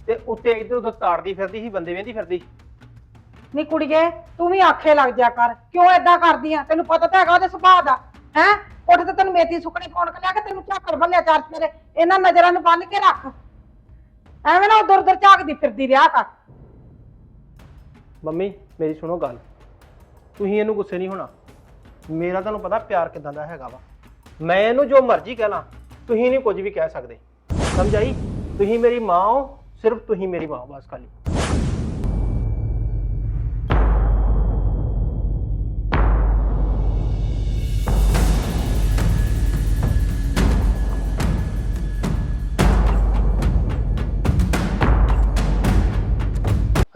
ਤੇ ਉੱਤੇ ਇੱਧਰ ਉੱਧਰ ਤਾੜਦੀ ਫਿਰਦੀ ਸੀ ਬੰਦੇ ਵੇਂਦੀ ਫਿਰਦੀ। ਨੀ ਕੁੜੀਏ ਤੂੰ ਵੀ ਆਖੇ ਲੱਗ ਜਾ ਕਰ ਕਿਉਂ ਏਦਾਂ ਕਰਦੀ ਆ? ਤੈਨੂੰ ਪਤਾ ਤਾਂ ਹੈਗਾ ਉਹਦੇ ਸੁਭਾਅ ਦਾ ਹੈ? ਉੱਠ ਤੇ ਤੈਨੂੰ ਮੇਥੀ ਸੁੱਕਣੀ ਪਾਉਣ ਕੇ ਲਿਆ ਕੇ ਤੈਨੂੰ ਝਾਕਰ ਬੰਨਿਆ ਚਾਰ ਮੇਰੇ ਇਹਨਾਂ ਨਜ਼ਰਾਂ ਨੂੰ ਬੰਨ ਕੇ ਰੱਖ। ਐਵੇਂ ਨਾ ਉਧਰ ਉਧਰ ਝਾਕਦੀ ਫਿਰਦੀ ਰਿਹਾ ਕਰ। ਮੰਮੀ ਮੇਰੀ ਸੁਣੋ ਗੱਲ। ਤੁਸੀਂ ਇਹਨੂੰ ਗੁੱਸੇ ਨਹੀਂ ਹੋਣਾ। ਮੇਰਾ ਤੁਹਾਨੂੰ ਪਤਾ ਪਿਆਰ ਕਿਦਾਂ ਦਾ ਹੈਗਾ ਵਾ। ਮੈਂ ਇਹਨੂੰ ਜੋ ਮਰਜ਼ੀ ਕਹਿ ਲਾਂ, ਤੁਸੀਂ ਨਹੀਂ ਕੁਝ ਵੀ ਕਹਿ ਸਕਦੇ। ਸਮਝ ਆਈ ਤੁਸੀਂ ਮੇਰੀ ਮਾਂ ਹੋ, ਸਿਰਫ ਤੁਸੀਂ ਮੇਰੀ ਮਾਂ ਹੋ, ਬਸ ਖਾਲੀ।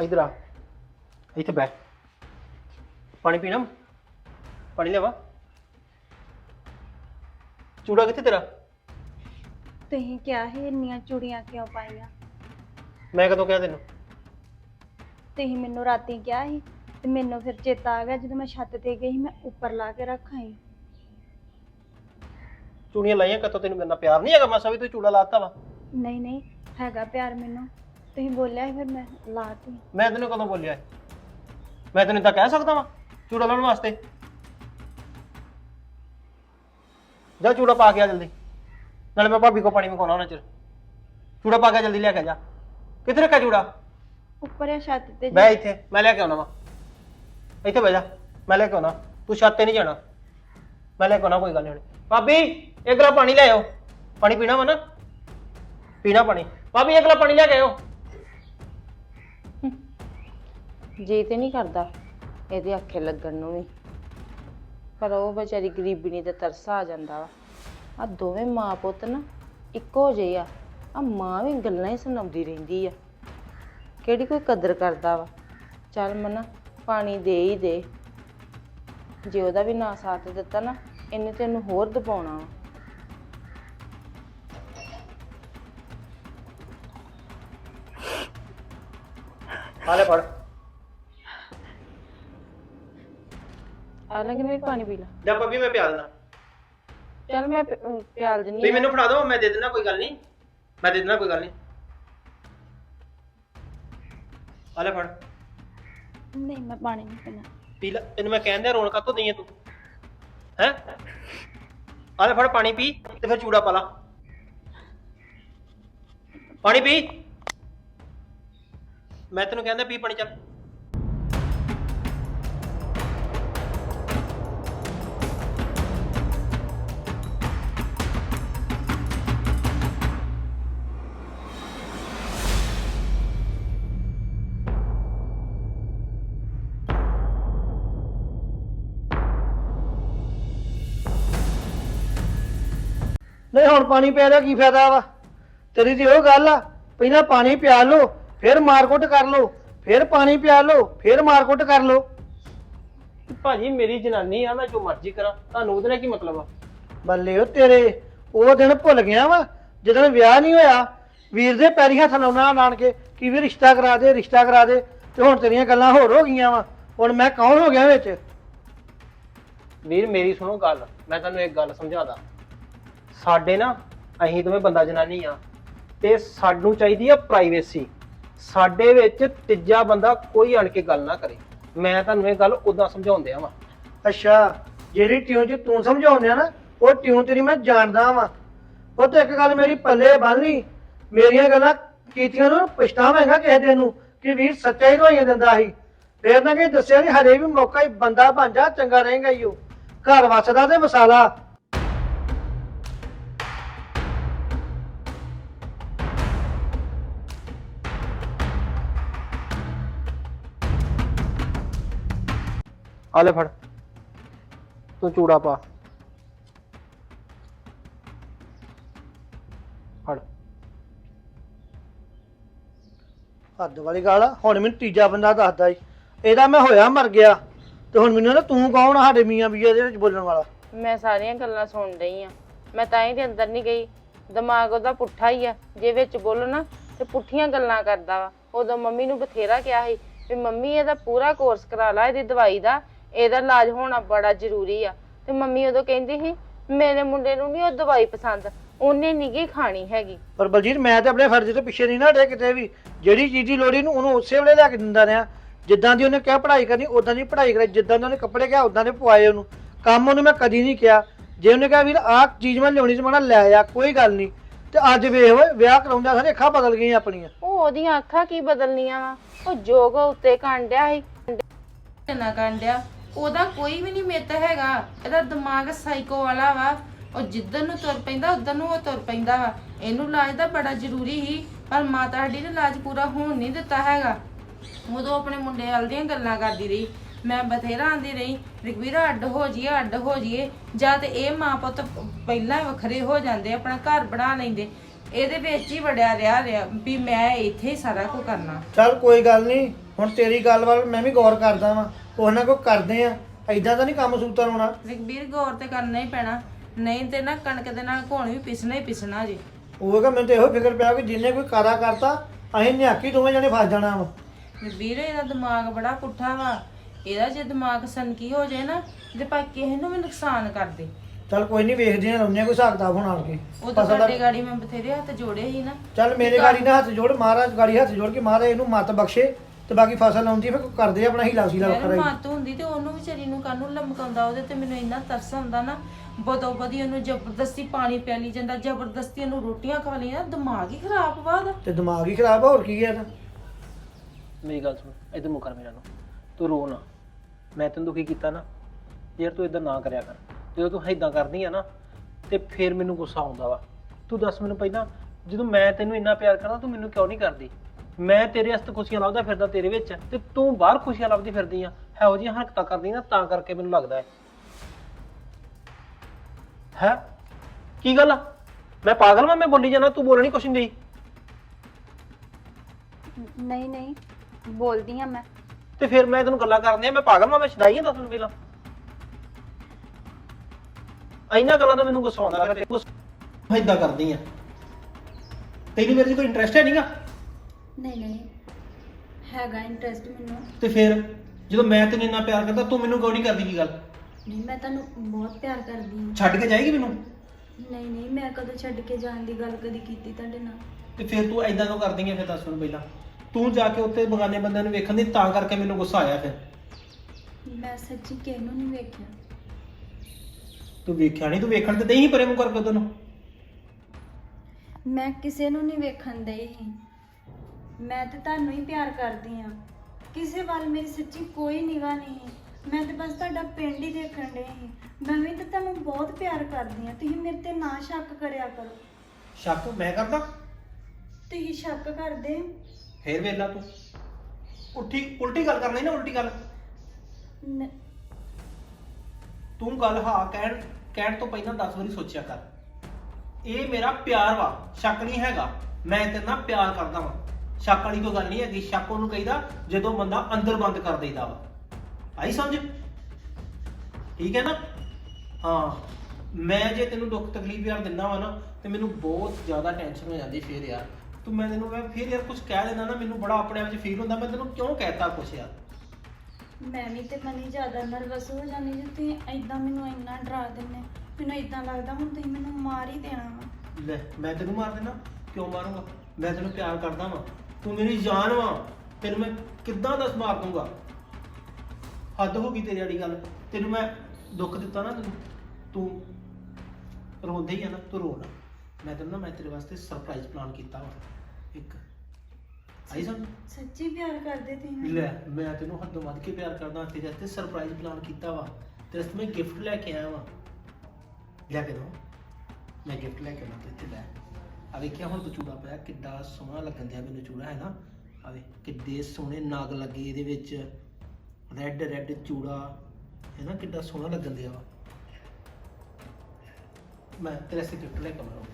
ਇਧਰ ਆ। ਇੱਥੇ ਬੈਠ। ਪਾਣੀ ਪੀਣਾ? ਪਾਣੀ ਲਿਆਵਾ? ਚੂੜਾ ਕਿੱਥੇ ਤੇਰਾ? ਤੁਸੀਂ ਕਿਹਾ ਸੀ ਇੰਨੀਆਂ ਚੂੜੀਆਂ ਕਿਉਂ ਪਾਈਆਂ? ਮੈਂ ਕਦੋਂ ਕਿਹਾ ਤੈਨੂੰ? ਤੁਸੀਂ ਮੈਨੂੰ ਰਾਤੀ ਕਿਹਾ ਸੀ ਤੇ ਮੈਨੂੰ ਫਿਰ ਚੇਤਾ ਆ ਗਿਆ ਜਦੋਂ ਮੈਂ ਛੱਤ ਤੇ ਗਈ ਮੈਂ ਉੱਪਰ ਲਾ ਕੇ ਰੱਖਾਂ ਸੀ ਚੂੜੀਆਂ ਲਾਈਆਂ ਕਦੋਂ? ਤੈਨੂੰ ਮੇਰੇ ਨਾਲ ਪਿਆਰ ਨਹੀਂ ਹੈਗਾ ਮਾਸਾ ਵੀ ਤੂੰ ਚੂੜਾ ਲਾਤਾ ਵਾ। ਨਹੀਂ ਨਹੀਂ ਹੈਗਾ ਪਿਆਰ ਮੈਨੂੰ। ਤੁਸੀਂ ਬੋਲਿਆ ਸੀ ਫਿਰ ਮੈਂ ਲਾਤੀ। ਮੈਂ ਤੈਨੂੰ ਕਦੋਂ ਬੋਲਿਆ? ਮੈਂ ਤੈਨੂੰ ਤਾਂ ਕਹਿ ਸਕਦਾ ਵਾਂ। ਚੂੜਾ ਲਾਉਣ ਵਾਸਤੇ। ਜਾ ਚੂੜਾ ਪਾ ਕੇ ਆ ਜਲਦੀ। ਨਾਲੇ ਮੈਂ ਭਾਬੀ ਕੋ ਪਾਣੀ ਮੰਗਾਉਣਾ ਉਹਨਾਂ ਚਿਰ। ਚੂੜਾ ਪਾ ਕੇ ਜਲਦੀ ਲਿਆ ਕੇ ਜਾ। ਕਿੱਥੇ ਰੱਖਿਆ ਚੂੜਾ? ਉੱਪਰ ਆ ਛੱਤ ਤੇ ਬਹਿ ਇੱਥੇ ਮੈਂ ਲੈ ਕੇ ਆਉਣਾ ਵਾ। ਇੱਥੇ ਬਹਿ ਜਾ ਮੈਂ ਲੈ ਕੇ ਆਉਣਾ। ਤੂੰ ਛੱਤ ਤੇ ਨਹੀਂ ਜਾਣਾ। ਮੈਂ ਲੈ ਕੇ ਆਉਣਾ ਕੋਈ ਗੱਲ ਨਹੀਂ ਭਾਬੀ ਇੱਕ ਗਲਾ ਪਾਣੀ ਲੈ ਆਓ। ਪਾਣੀ ਪੀਣਾ ਵਾ ਨਾ? ਪੀਣਾ ਪਾਣੀ। ਭਾਬੀ ਅਗਲਾ ਪਾਣੀ ਲੈ ਕੇ ਆਓ ਜੀ ਤੇ ਨਹੀਂ ਕਰਦਾ। ਇਹਦੇ ਅੱਖੇ ਲੱਗਣ ਨੂੰ ਵੀ। ਪਰ ਉਹ ਵਿਚਾਰੀ ਗਰੀਬੀ ਤੇ ਤਰਸ ਆ ਜਾਂਦਾ ਵਾ। ਆ ਦੋਵੇਂ ਮਾਂ ਪੁੱਤ ਨਾ ਇੱਕੋ ਜਿਹੇ ਆ। ਆ ਮਾਂ ਵੀ ਗੱਲਾਂ ਹੀ ਸੁਣਾਉਂਦੀ ਰਹਿੰਦੀ ਆ। ਕਿਹੜੀ ਕੋਈ ਕਦਰ ਕਰਦਾ ਵਾ। ਚੱਲ ਮਨਾ, ਪਾਣੀ ਦੇ ਹੀ ਦੇ। ਜੇ ਉਹਦਾ ਵੀ ਨਾ ਸਾਥ ਦਿੱਤਾ ਨਾ, ਇਹਨੇ ਤੈਨੂੰ ਹੋਰ ਦਬਾਉਣਾ ਵਾ। ਆ ਫੜ। ਆ ਲੈ ਕਿ ਵੀ ਪਾਣੀ ਪੀ ਲੈ। ਜਾਂ ਭਾਬੀ ਮੈਂ ਪਿਆ ਦੇਣਾ ਚੱਲ ਮੈਂ ਪ- ਪਿਆਲ ਦਿੰਨੀ ਤੁਸੀਂ ਮੈਨੂੰ ਫੜਾ ਦਿਓ ਮੈਂ ਦੇ ਦੇਣਾ ਕੋਈ ਗੱਲ ਨਹੀਂ। ਮੈਂ ਦੇ ਦੇਣਾ ਕੋਈ ਗੱਲ ਨਹੀਂ। ਆ ਲੈ ਫੜ। ਨਹੀਂ ਮੈਂ ਪਾਣੀ ਨਹੀਂ ਪੀਣਾ। ਪੀ ਲੈ ਤੈਨੂੰ ਮੈਂ ਕਹਿੰਦਾ ਰੋਣ ਕਾਤੋਂ ਦਈਏ ਤੂੰ? ਹੈ? ਆ ਲੈ ਫੜ ਪਾਣੀ ਪੀ ਤੇ ਫਿਰ ਚੂੜਾ ਪਾ ਲਾ। ਪਾਣੀ ਪੀ। ਮੈਂ ਤੈਨੂੰ ਕਹਿੰਦਾ ਪੀ ਪਾਣੀ ਚੱਲ। ਨਹੀਂ ਹੁਣ ਪਾਣੀ ਪਿਆ ਦਾ ਕੀ ਫਾਇਦਾ ਵਾ? ਤੇਰੀ ਤੇ ਉਹ ਗੱਲ ਆ ਪਹਿਲਾਂ ਪਾਣੀ ਪਿਆ ਲਓ ਫਿਰ ਮਾਰਕੁੱਟ ਕਰ ਲਓ ਫਿਰ ਪਾਣੀ ਪਿਆ ਲਓ ਫਿਰ ਮਾਰਕੁੱਟ ਕਰ ਲਓ। ਭਾਜੀ ਮੇਰੀ ਜਨਾਨੀ ਆ ਮੈਂ ਜੋ ਮਰਜ਼ੀ ਕਰਾਂ ਤੁਹਾਨੂੰ ਉਹਦੇ ਨਾਲ ਕੀ ਮਤਲਬ ਆ? ਬੱਲੇ ਉਹ ਤੇਰੇ ਉਹ ਦਿਨ ਭੁੱਲ ਗਿਆ ਵਾ ਜਦੋਂ ਵਿਆਹ ਨਹੀਂ ਹੋਇਆ ਵੀਰ ਦੇ ਪੈਰੀ ਹੱਥ ਲਾਉਣਾ ਨਾਨ ਕੇ ਕਿ ਵੀ ਰਿਸ਼ਤਾ ਕਰਾ ਦੇ ਰਿਸ਼ਤਾ ਕਰਾ ਦੇ ਤੇ ਹੁਣ ਤੇਰੀਆਂ ਗੱਲਾਂ ਹੋਰ ਹੋ ਗਈਆਂ ਵਾ ਹੁਣ ਮੈਂ ਕੌਣ ਹੋ ਗਿਆ ਵਿੱਚ? ਵੀਰ ਮੇਰੀ ਸੁਣੋ ਗੱਲ ਮੈਂ ਤੁਹਾਨੂੰ ਇੱਕ ਗੱਲ ਸਮਝਾਦਾ ਸਾਡੇ ਨਾ, ਅਸੀਂ ਦੋਵੇਂ ਬੰਦਾ ਜਨਾਨੀ ਆ, ਤੇ ਸਾਨੂੰ ਚਾਹੀਦੀ ਆ ਪ੍ਰਾਈਵੇਸੀ ਸਾਡੇ ਵਿੱਚ ਤੀਜਾ ਬੰਦਾ ਕੋਈ ਅਣ ਕੇ ਗੱਲ ਨਾ ਕਰੇ। ਮੈਂ ਤੁਹਾਨੂੰ ਇਹ ਗੱਲ ਉਦਾਂ ਸਮਝਾਉਂਦਿਆ ਵਾਂ। ਅੱਛਾ, ਜਿਹੜੀ ਟਿਊਨ ਚ ਤੂੰ ਸਮਝਾਉਂਦਿਆ ਨਾ, ਉਹ ਟਿਊਨ ਤੇਰੀ ਮੈਂ ਜਾਣਦਾ ਵਾਂ। ਉਹ ਤੇ ਇੱਕ ਗੱਲ ਮੇਰੀ ਪੱਲੇ ਬੰਨ ਲਈ ਮੇਰੀਆਂ ਗੱਲਾਂ ਕੀਤੀਆਂ ਨੂੰ ਪਛਤਾਵਾਂਗਾ ਕਿਸੇ ਦਿਨ ਨੂੰ ਕਿ ਵੀਰ ਸੱਚਾ ਹੀ ਰੋਈਆਂ ਦਿੰਦਾ ਸੀ। ਫੇਰ ਨਾ ਕਿ ਦੱਸਿਆ ਨਹੀਂ ਹਰੇ ਵੀ ਮੌਕਾ ਹੀ ਬੰਦਾ ਬਣ ਜਾ, ਚੰਗਾ ਰਹੇਗਾ ਹੀ ਉਹ। ਘਰ ਵਸਦਾ ਤੇ ਵਸਾਲਾ। ਆ ਲੈ ਫੜ। ਤੂੰ ਚੂੜਾ ਪਾ। ਫੜ। ਹੱਦ ਵਾਲੀ ਗੱਲ ਆ ਹੁਣ ਮੈਨੂੰ ਤੀਜਾ ਬੰਦਾ ਦੱਸਦਾ ਈ। ਇਹਦਾ ਮੈਂ ਹੋਇਆ ਮਰ ਗਿਆ ਤੇ ਹੁਣ ਮੈਨੂੰ ਨਾ ਤੂੰ ਕੌਣ ਆ ਸਾਡੇ ਮੀਆਂ ਬੀਏ ਦੇ ਵਿੱਚ ਬੋਲਣ ਵਾਲਾ? ਮੈਂ ਸਾਰੀਆਂ ਗੱਲਾਂ ਸੁਣ ਰਹੀ ਆ। ਮੈਂ ਤਾਂ ਹੀ ਤੇ ਅੰਦਰ ਨਹੀਂ ਗਈ। ਦਿਮਾਗ ਉਹਦਾ ਪੁੱਠਾ ਹੀ ਆ। ਜੇ ਵਿੱਚ ਬੋਲੋ ਨਾ ਤੇ ਪੁੱਠੀਆਂ ਗੱਲਾਂ ਕਰਦਾ ਵਾ। ਉਦੋਂ ਮੰਮੀ ਨੂੰ ਬਥੇਰਾ ਕਿਹਾ ਸੀ ਵੀ ਮੰਮੀ ਇਹਦਾ ਪੂਰਾ ਕੋਰਸ ਕਰਾ ਲਾ ਇਹਦੀ ਦਵਾਈ ਦਾ। ਇਹਦਾ ਇਲਾਜ ਹੋਣਾ ਬੜਾ ਜ਼ਰੂਰੀ ਆ। ਤੇ ਮੰਮੀ ਉਦੋਂ ਕਹਿੰਦੀ ਸੀ ਮੇਰੇ ਮੁੰਡੇ ਨੂੰ ਨਹੀਂ ਉਹ ਦਵਾਈ ਪਸੰਦ ਉਹਨੇ ਨੀਗੀ ਖਾਣੀ ਹੈਗੀ। ਪਰ ਬਲਜੀਤ ਮੈਂ ਤੇ ਆਪਣੇ ਫਰਜ਼ ਤੋਂ ਪਿੱਛੇ ਨਹੀਂ ਨਾ ਹਟਿਆ ਕਿਤੇ ਵੀ। ਜਿਹੜੀ ਚੀਜ਼ ਦੀ ਲੋੜੀ ਨੂੰ ਉਹਨੂੰ ਉਸੇ ਵੇਲੇ ਲਿਆ ਕੇ ਦਿੰਦਾ ਰਿਹਾ। ਜਿੱਦਾਂ ਦੀ ਉਹਨੇ ਕਿਹਾ ਪੜ੍ਹਾਈ ਕਰਨੀ ਉਦਾਂ ਦੀ ਪੜ੍ਹਾਈ ਕਰਾਈ। ਜਿੱਦਾਂ ਦੇ ਉਹਨੇ ਕੱਪੜੇ ਕਿਹਾ ਉਦਾਂ ਦੇ ਪਵਾਏ ਉਹਨੂੰ। ਕੰਮ ਉਹਨੂੰ ਮੈਂ ਕਦੀ ਨਹੀਂ ਕਿਹਾ। ਜੇ ਉਹਨੇ ਕਿਹਾ ਵੀਰ ਆਹ ਚੀਜ਼ ਮੈਂ ਲਿਆਉਣੀ ਸੀ ਮੈਂ ਕਿਹਾ ਲੈ ਆ ਕੋਈ ਗੱਲ ਨਹੀਂ ਤੇ ਅੱਜ ਵੇਖ ਓਏ ਵਿਆਹ ਕਰਾਉਂਦਾ ਸਾਰੇ ਅੱਖਾਂ ਬਦਲ ਗਈਆਂ ਆਪਣੀਆਂ। ਉਹ ਉਹਦੀਆਂ ਅੱਖਾਂ ਕੀ ਬਦਲਨੀਆਂ ਵਾ? ਉਹ ਜੋਗ ਉੱਤੇ ਕਾਂਡਿਆ ਸੀ। ਨਾ ਕਾਂਡਿਆ? ਉਹਦਾ ਕੋਈ ਵੀ ਨਹੀਂ ਮਿੱਤ ਹੈਗਾ। ਇਹਦਾ ਦਿਮਾਗ ਸਾਈਕੋ ਵਾਲਾ ਵਾ। ਉਹ ਜਿੱਧਰ ਨੂੰ ਤੁਰ ਪੈਂਦਾ, ਉਧਰ ਨੂੰ ਉਹ ਤੁਰ ਪੈਂਦਾ ਵਾ। ਇਹਨੂੰ ਇਲਾਜ ਦਾ ਬੜਾ ਜ਼ਰੂਰੀ ਸੀ, ਪਰ ਮਾਤਾ ਸਾਡੀ ਨੇ ਇਲਾਜ ਪੂਰਾ ਹੋਣ ਨਹੀਂ ਦਿੱਤਾ ਹੈਗਾ। ਉਦੋਂ ਆਪਣੇ ਮੁੰਡੇ ਵਾਲ ਦੀਆਂ ਗੱਲਾਂ ਕਰਦੀ ਰਹੀ। ਮੈਂ ਬਥੇਰਾ ਆਂਦੀ ਰਹੀ ਰਗਵੀਰਾ ਅੱਡ ਹੋ ਜੀਏ ਅੱਡ ਹੋ ਜੀਏ ਜਦ ਇਹ ਮਾਂ ਪੁੱਤ ਪਹਿਲਾਂ ਹੀ ਵੱਖਰੇ ਹੋ ਜਾਂਦੇ, ਆਪਣਾ ਘਰ ਬਣਾ ਲੈਂਦੇ। ਇਹਦੇ ਵਿੱਚ ਹੀ ਵੜਿਆ ਰਿਹਾ ਰਿਹਾ ਵੀ ਮੈਂ ਇੱਥੇ ਹੀ ਸਾਰਾ ਕੁਝ ਕਰਨਾ। ਚੱਲ ਕੋਈ ਗੱਲ ਨਹੀਂ, ਹੁਣ ਤੇਰੀ ਗੱਲ ਵੱਲ ਮੈਂ ਵੀ ਗੌਰ ਕਰਦਾ ਵਾਂ। ਕੁਛ ਨਾ ਕੁਛ ਕਰਦੇ ਆ ਐਦਾਂ ਤਾਂ ਨਹੀਂ ਕੰਮ ਸੂਤਰ ਹੋਣਾ। ਰਘਬੀਰ ਗੌਰ ਤੇ ਕਰਨਾ ਹੀ ਪੈਣਾ। ਨਹੀਂ ਤੇ ਨਾ ਕਣਕ ਦੇ ਨਾਲ ਘੋਣ ਵੀ ਪਿਸਣਾ ਹੀ ਪਿਸਣਾ ਜੀ। ਉਹ ਕਿ ਮੈਨੂੰ ਤੇ ਇਹੋ ਫਿਕਰ ਪਿਆ ਕਿ ਜਿੰਨੇ ਕੋਈ ਕਾਰਾ ਕਰਤਾ ਅਸੀਂ ਨਿਆਕੀ ਦੋਵੇਂ ਜਣੇ ਫਸ ਜਾਣਾ ਵਾ। ਰਘਬੀਰ ਇਹਦਾ ਦਿਮਾਗ ਬੜਾ ਪੁੱਠਾ ਵਾ। ਇਹਦਾ ਜੇ ਦਿਮਾਗ ਸਨਕੀ ਹੋ ਜਾਏ ਨਾ ਤੇ ਭਾਵੇਂ ਕਿਸੇ ਨੂੰ ਵੀ ਨੁਕਸਾਨ ਕਰ ਦੇ। ਚੱਲ ਕੋਈ ਨਹੀਂ ਵੇਖਦੇ ਆ ਆ ਕੋਈ ਹਿਸਾਬ ਕਿਤਾਬ ਹੁਣ ਆਣ ਕੇ ਉਹ ਤਾਂ ਤੁਹਾਡੇ ਗਾੜੀ ਮੈਂ ਬਥੇਰੇ ਹੱਥ ਜੋੜੇ ਸੀ ਨਾ। ਚੱਲ ਮੇਰੇ ਗਾੜੀ ਨਾਲ ਹੱਥ ਜੋੜ ਮਹਾਰਾਜ ਗਾੜੀ ਹੱਥ ਜੋੜ ਕੇ ਮਹਾਰਾਜ ਇਹਨੂੰ ਮੱਤ ਬਖਸ਼ੇ। ਤੇ ਬਾਕੀ ਫਸਲ ਆਉਂਦੀ ਫਿਰ ਕਰਦੇ ਆ ਆਪਣਾ ਹੀਲਾ ਸੀਲਾ ਯਾਰ ਹੀ। ਮਾਤ ਹੁੰਦੀ ਤੇ ਉਹਨੂੰ ਵਿਚਾਰੀ ਨੂੰ ਕਾਨੂੰ ਲਮਕਾਉਂਦਾ ਉਹਦੇ ਤੇ ਮੈਨੂੰ ਇੰਨਾ ਤਰਸ ਆਉਂਦਾ ਨਾ ਬਦੋ ਬਦੀ ਉਹਨੂੰ ਜ਼ਬਰਦਸਤੀ ਪਾਣੀ ਪਿਆਲੀ ਜਾਂਦਾ ਜ਼ਬਰਦਸਤੀ ਉਹਨੂੰ ਰੋਟੀਆਂ ਖਵਾ ਲਈਆਂ ਦਿਮਾਗ ਹੀ ਖਰਾਬ ਵਾ ਉਹਦਾ। ਤੇ ਦਿਮਾਗ ਹੀ ਖਰਾਬ ਆ ਹੋਰ ਕੀ ਹੈ ਇਹਦਾ? ਮੇਰੀ ਗੱਲ ਸੁਣ ਇਧਰ ਮੁਕਰ ਮੇਰਾ ਨੂੰ। ਤੂੰ ਰੋ ਨਾ। ਮੈਂ ਤੈਨੂੰ ਦੁਖੀ ਕੀਤਾ ਨਾ ਯਾਰ ਤੂੰ ਇਦਾਂ ਨਾ ਕਰਿਆ ਕਰ। ਜਦੋਂ ਤੂੰ ਇਦਾਂ ਕਰਦੀ ਆ ਨਾ ਤੇ ਫਿਰ ਮੈਨੂੰ ਗੁੱਸਾ ਆਉਂਦਾ ਵਾ। ਤੂੰ ਦੱਸ ਮੈਨੂੰ ਪਹਿਲਾਂ ਜਦੋਂ ਮੈਂ ਤੈਨੂੰ ਇੰਨਾ ਪਿਆਰ ਕਰਦਾ ਤੂੰ ਮੈਨੂੰ ਕਿਉਂ ਨਹੀਂ ਕਰਦੀ? ਮੈਂ ਤੇਰੇ ਵਾਸਤੇ ਖੁਸ਼ੀਆਂ ਲੱਭਦਾ ਫਿਰਦਾ ਤੇਰੇ ਵਿੱਚ ਤੇ ਤੂੰ ਬਾਹਰ ਖੁਸ਼ੀਆਂ ਲੱਭਦੀ ਫਿਰਦੀ ਆ। ਇਹੋ ਜਿਹੀਆਂ ਹਰਕਤਾਂ ਕਰਦੀ ਨਾ ਤਾਂ ਕਰਕੇ ਮੈਨੂੰ ਲੱਗਦਾ ਹੈ। ਹੈ? ਕੀ ਗੱਲ ਆ? ਮੈਂ ਪਾਗਲ ਵਾਂ ਮੈਂ ਬੋਲੀ ਜਾਣਾ ਤੂੰ ਬੋਲਣੀ ਕੁਛ ਨਹੀਂ ਨਹੀਂ ਨਹੀਂ ਬੋਲਦੀ ਆ ਮੈਂ। ਤੇ ਫਿਰ ਮੈਂ ਤੈਨੂੰ ਗੱਲਾਂ ਕਰਨੀ ਆ ਮੈਂ ਪਾਗਲ ਵਾਂ ਮੈਂ ਛਡਾਈ ਆ ਦੱਸ ਮੈਨੂੰ ਪਹਿਲਾਂ। ਐਨਾ ਗੱਲਾਂ ਤਾਂ ਮੈਨੂੰ ਗੁੱਸਾ ਆਉਂਦਾ ਤੂੰ ਇਦਾਂ ਕਰਦੀ ਆ। ਤੈਨੂੰ ਮੇਰੇ 'ਚ ਕੋਈ ਇੰਟਰਸਟ ਹੈ ਨਹੀਂਗਾ ਨਹੀਂ ਨਹੀਂ। ਹੈਗਾ ਇੰਟਰਸਟ ਮੈਨੂੰ। ਤੇ ਫਿਰ ਜਦੋਂ ਮੈਂ ਤੈਨੂੰ ਇੰਨਾ ਪਿਆਰ ਕਰਦਾ ਤੂੰ ਮੈਨੂੰ ਕਿਉਂ ਨਹੀਂ ਕਰਦੀ ਕੀ ਗੱਲ? ਨਹੀਂ ਮੈਂ ਤੁਹਾਨੂੰ ਬਹੁਤ ਪਿਆਰ ਕਰਦੀ ਹਾਂ। ਛੱਡ ਕੇ ਜਾਏਗੀ ਮੈਨੂੰ? ਨਹੀਂ ਨਹੀਂ ਮੈਂ ਕਦੋਂ ਛੱਡ ਕੇ ਜਾਣ ਦੀ ਗੱਲ ਕਦੀ ਕੀਤੀ ਤੁਹਾਡੇ ਨਾਲ? ਤੇ ਫਿਰ ਤੂੰ ਐਦਾਂ ਕਿਉਂ ਕਰਦੀ ਆ? ਫਿਰ ਦੱਸ ਮੈਨੂੰ ਪਹਿਲਾਂ। ਤੂੰ ਜਾ ਕੇ ਉੱਤੇ ਬਗਾਨੇ ਬੰਦਿਆਂ ਨੂੰ ਵੇਖਣ ਦੀ ਤਾਂ ਕਰਕੇ ਮੈਨੂੰ ਗੁੱਸਾ ਆਇਆ ਫਿਰ। ਮੈਂ ਸੱਚੀ ਕਿਸੇ ਨੂੰ ਨਹੀਂ ਵੇਖਿਆ। ਤੂੰ ਵੇਖਿਆ ਨਹੀਂ? ਤੂੰ ਵੇਖਣ ਤੇ ਨਹੀਂ ਪਰੇ ਮੂੰਹ ਕਰਕੇ ਉਦੋਂ ਨੂੰ ਮੈਂ ਕਿਸੇ ਨੂੰ ਨਹੀਂ ਵੇਖਣ ਦਈ। ਮੈਂ ਤੇ ਤੁਹਾਨੂੰ ਹੀ ਪਿਆਰ ਕਰਦੀ ਆ ਕਿਸੇ ਵੱਲ ਮੇਰੀ ਸੱਚੀ ਕੋਈ ਨਿਗਾਹ ਨਹੀਂ ਮੈਂ ਤੇ ਬਸ ਤੁਹਾਡਾ ਪਿੰਡ ਹੀ ਦੇਖਣ ਡਈ ਸੀ ਮੈਂ ਵੀ ਤੇ ਤੁਹਾਨੂੰ ਬਹੁਤ ਪਿਆਰ ਕਰਦੀ ਆ ਤੁਸੀਂ ਮੇਰੇ ਤੇ ਨਾ ਸ਼ੱਕ ਕਰਿਆ ਕਰੋ। ਸ਼ੱਕ ਮੈਂ ਕਰਦਾ? ਤੁਸੀਂ ਸ਼ੱਕ ਕਰਦੇ ਫੇਰ ਵੇਲਾ ਤੂੰ। ਉਲਟੀ ਉਲਟੀ ਗੱਲ ਕਰਨੀ ਨਾ ਉਲਟੀ ਗੱਲ। ਨ- ਤੂੰ ਗੱਲ ਹਾਂ ਕਹਿਣ ਕਹਿਣ ਤੋਂ ਪਹਿਲਾਂ 10 ਵਾਰੀ ਸੋਚਿਆ ਕਰ। ਇਹ ਮੇਰਾ ਪਿਆਰ ਵਾ ਸ਼ੱਕ ਨਹੀਂ ਹੈਗਾ। ਮੈਂ ਤੇਰੇ ਨਾਲ ਪਿਆਰ ਕਰਦਾ ਵਾਂ। ਸ਼ੱਕ ਵਾਲੀ ਕੋਈ ਗੱਲ ਨਹੀਂ ਹੈਗੀ ਸ਼ੱਕ ਉਹਨੂੰ ਕਹੀਦਾ ਜਦੋਂ ਬੰਦਾ ਅੰਦਰ ਬੰਦ ਕਰ ਦੇਈਦਾ ਵਾ। ਆਈ ਸਮਝ? ਠੀਕ ਹੈ ਨਾ? ਹਾਂ ਮੈਂ ਜੇ ਤੈਨੂੰ ਦੁੱਖ ਤਕਲੀਫ ਯਾਰ ਦਿੰਦਾ ਵਾ ਨਾ ਤੇ ਮੈਨੂੰ ਬਹੁਤ ਜ਼ਿਆਦਾ ਟੈਨਸ਼ਨ ਹੋ ਜਾਂਦੀ ਫੇਰ ਯਾਰ। ਤੂੰ ਮੈਂ ਤੈਨੂੰ ਮੈਂ ਫੇਰ ਯਾਰ ਕੁਝ ਕਹਿ ਦਿੰਦਾ ਨਾ ਮੈਨੂੰ ਬੜਾ ਆਪਣੇ ਆਪ 'ਚ ਫੀਲ ਹੁੰਦਾ ਮੈਂ ਤੈਨੂੰ ਕਿਉਂ ਕਹਿਤਾ ਕੁਛ ਯਾਰ? ਮੈਂ ਵੀ ਤੇ ਮਨੀ ਜ਼ਿਆਦਾ ਨਰਵਸ ਹੋ ਜਾਂਦੀ ਜੇ ਤੁਸੀਂ ਐਦਾਂ ਮੈਨੂੰ ਇੰਨਾ ਡਰਾ ਦਿੰਦੇ ਮੈਨੂੰ ਇਦਾਂ ਲੱਗਦਾ ਹੁਣ ਤੁਸੀਂ ਮੈਨੂੰ ਮਾਰ ਹੀ ਦੇਣਾ ਵਾ। ਲੈ ਮੈਂ ਤੈਨੂੰ ਮਾਰ ਦੇਣਾ ਕਿਉਂ ਮਾਰੂੰਗਾ? ਮੈਂ ਤੈਨੂੰ ਪਿਆਰ ਕਰਦਾ ਵਾਂ। ਤੂੰ ਮੇਰੀ ਜਾਨ ਵਾਂ ਤੈਨੂੰ ਮੈਂ ਕਿੱਦਾਂ ਦੱਸ ਮਾਰ ਦੂੰਗਾ? ਹੱਦ ਹੋ ਗਈ ਤੇਰੀ ਵਾਲੀ ਗੱਲ। ਤੈਨੂੰ ਮੈਂ ਦੁੱਖ ਦਿੱਤਾ ਨਾ ਤੈਨੂੰ। ਤੂੰ ਰੋਂਦੇ ਹੀ ਆ ਨਾ ਤੂੰ ਰੋ ਨਾ। ਮੈਂ ਤੈਨੂੰ ਨਾ ਮੈਂ ਤੇਰੇ ਵਾਸਤੇ ਸਰਪ੍ਰਾਈਜ਼ ਪਲਾਨ ਕੀਤਾ ਵਾ। ਇੱਕ ਆਈ ਸਮਝ ਸੱਚੀ ਪਿਆਰ ਕਰਦੇ ਤੁਸੀਂ? ਮੈਨੂੰ? ਲੈ ਮੈਂ ਤੈਨੂੰ ਹੱਦੋਂ ਵੱਧ ਕੇ ਪਿਆਰ ਕਰਦਾ ਤੇਰੇ ਵਾਸਤੇ ਸਰਪ੍ਰਾਈਜ਼ ਪਲਾਨ ਕੀਤਾ ਵਾ। ਤੇਰੇ ਵਾਸਤੇ ਮੈਂ ਗਿਫਟ ਲੈ ਕੇ ਆਇਆ ਵਾ। ਲੈ ਕੇ ਦੋ। ਮੈਂ ਗਿਫਟ ਲੈ ਕੇ ਆਇਆ ਤੇ ਇੱਥੇ ਲੈ ਆ ਵੇਖਿਆ ਹੁਣ ਤੂੰ ਚੂੜਾ ਪਿਆ ਕਿੱਡਾ ਸੋਹਣਾ ਲੱਗਣ ਦਿਆ ਮੈਨੂੰ ਚੂੜਾ, ਹੈ ਨਾ? ਆ ਵੇ ਕਿੱਡੇ ਸੋਹਣੇ ਨਗ ਲੱਗੇ ਇਹਦੇ ਵਿੱਚ। ਰੈੱਡ ਰੈੱਡ ਚੂੜਾ, ਹੈ ਨਾ? ਕਿੱਡਾ ਸੋਹਣਾ ਲੱਗਣ ਦਿਆ ਵਾ। ਮੈਂ ਤੇਰੇ ਵਾਸਤੇ ਗਿਫਟ ਲੈ ਕੇ ਆਇਆ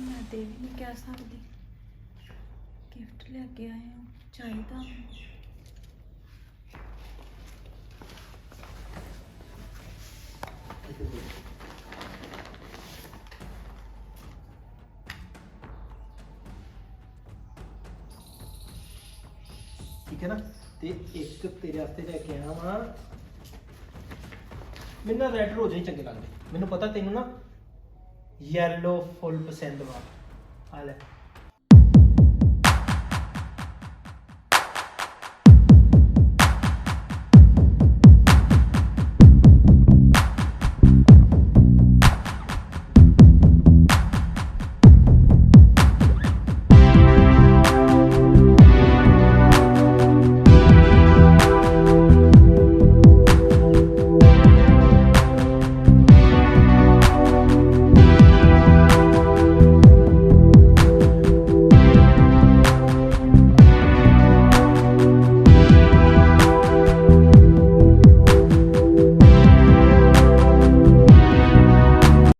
ਮੈਂ ਤੇ ਵੀ ਨਹੀਂ ਕਹਿ ਸਕਦੀ। ਗਿਫਟ ਲੈ ਕੇ ਆਏ ਚਾਹੀਦਾ। ਠੀਕ ਹੈ ਨਾ? ਤੇ ਇੱਕ ਤੇਰੇ ਵਾਸਤੇ ਲੈ ਕੇ ਆਇਆ ਵਾਂ। ਮੈਨੂੰ ਨਾ ਰੈੱਡ ਰੋਜ਼ ਹੀ ਚੰਗੇ ਲੱਗਦੇ। ਮੈਨੂੰ ਪਤਾ ਤੈਨੂੰ ਨਾ ਯੈਲੋ ਫੁੱਲ ਪਸੰਦ ਵਾ। ਆ ਲੈ।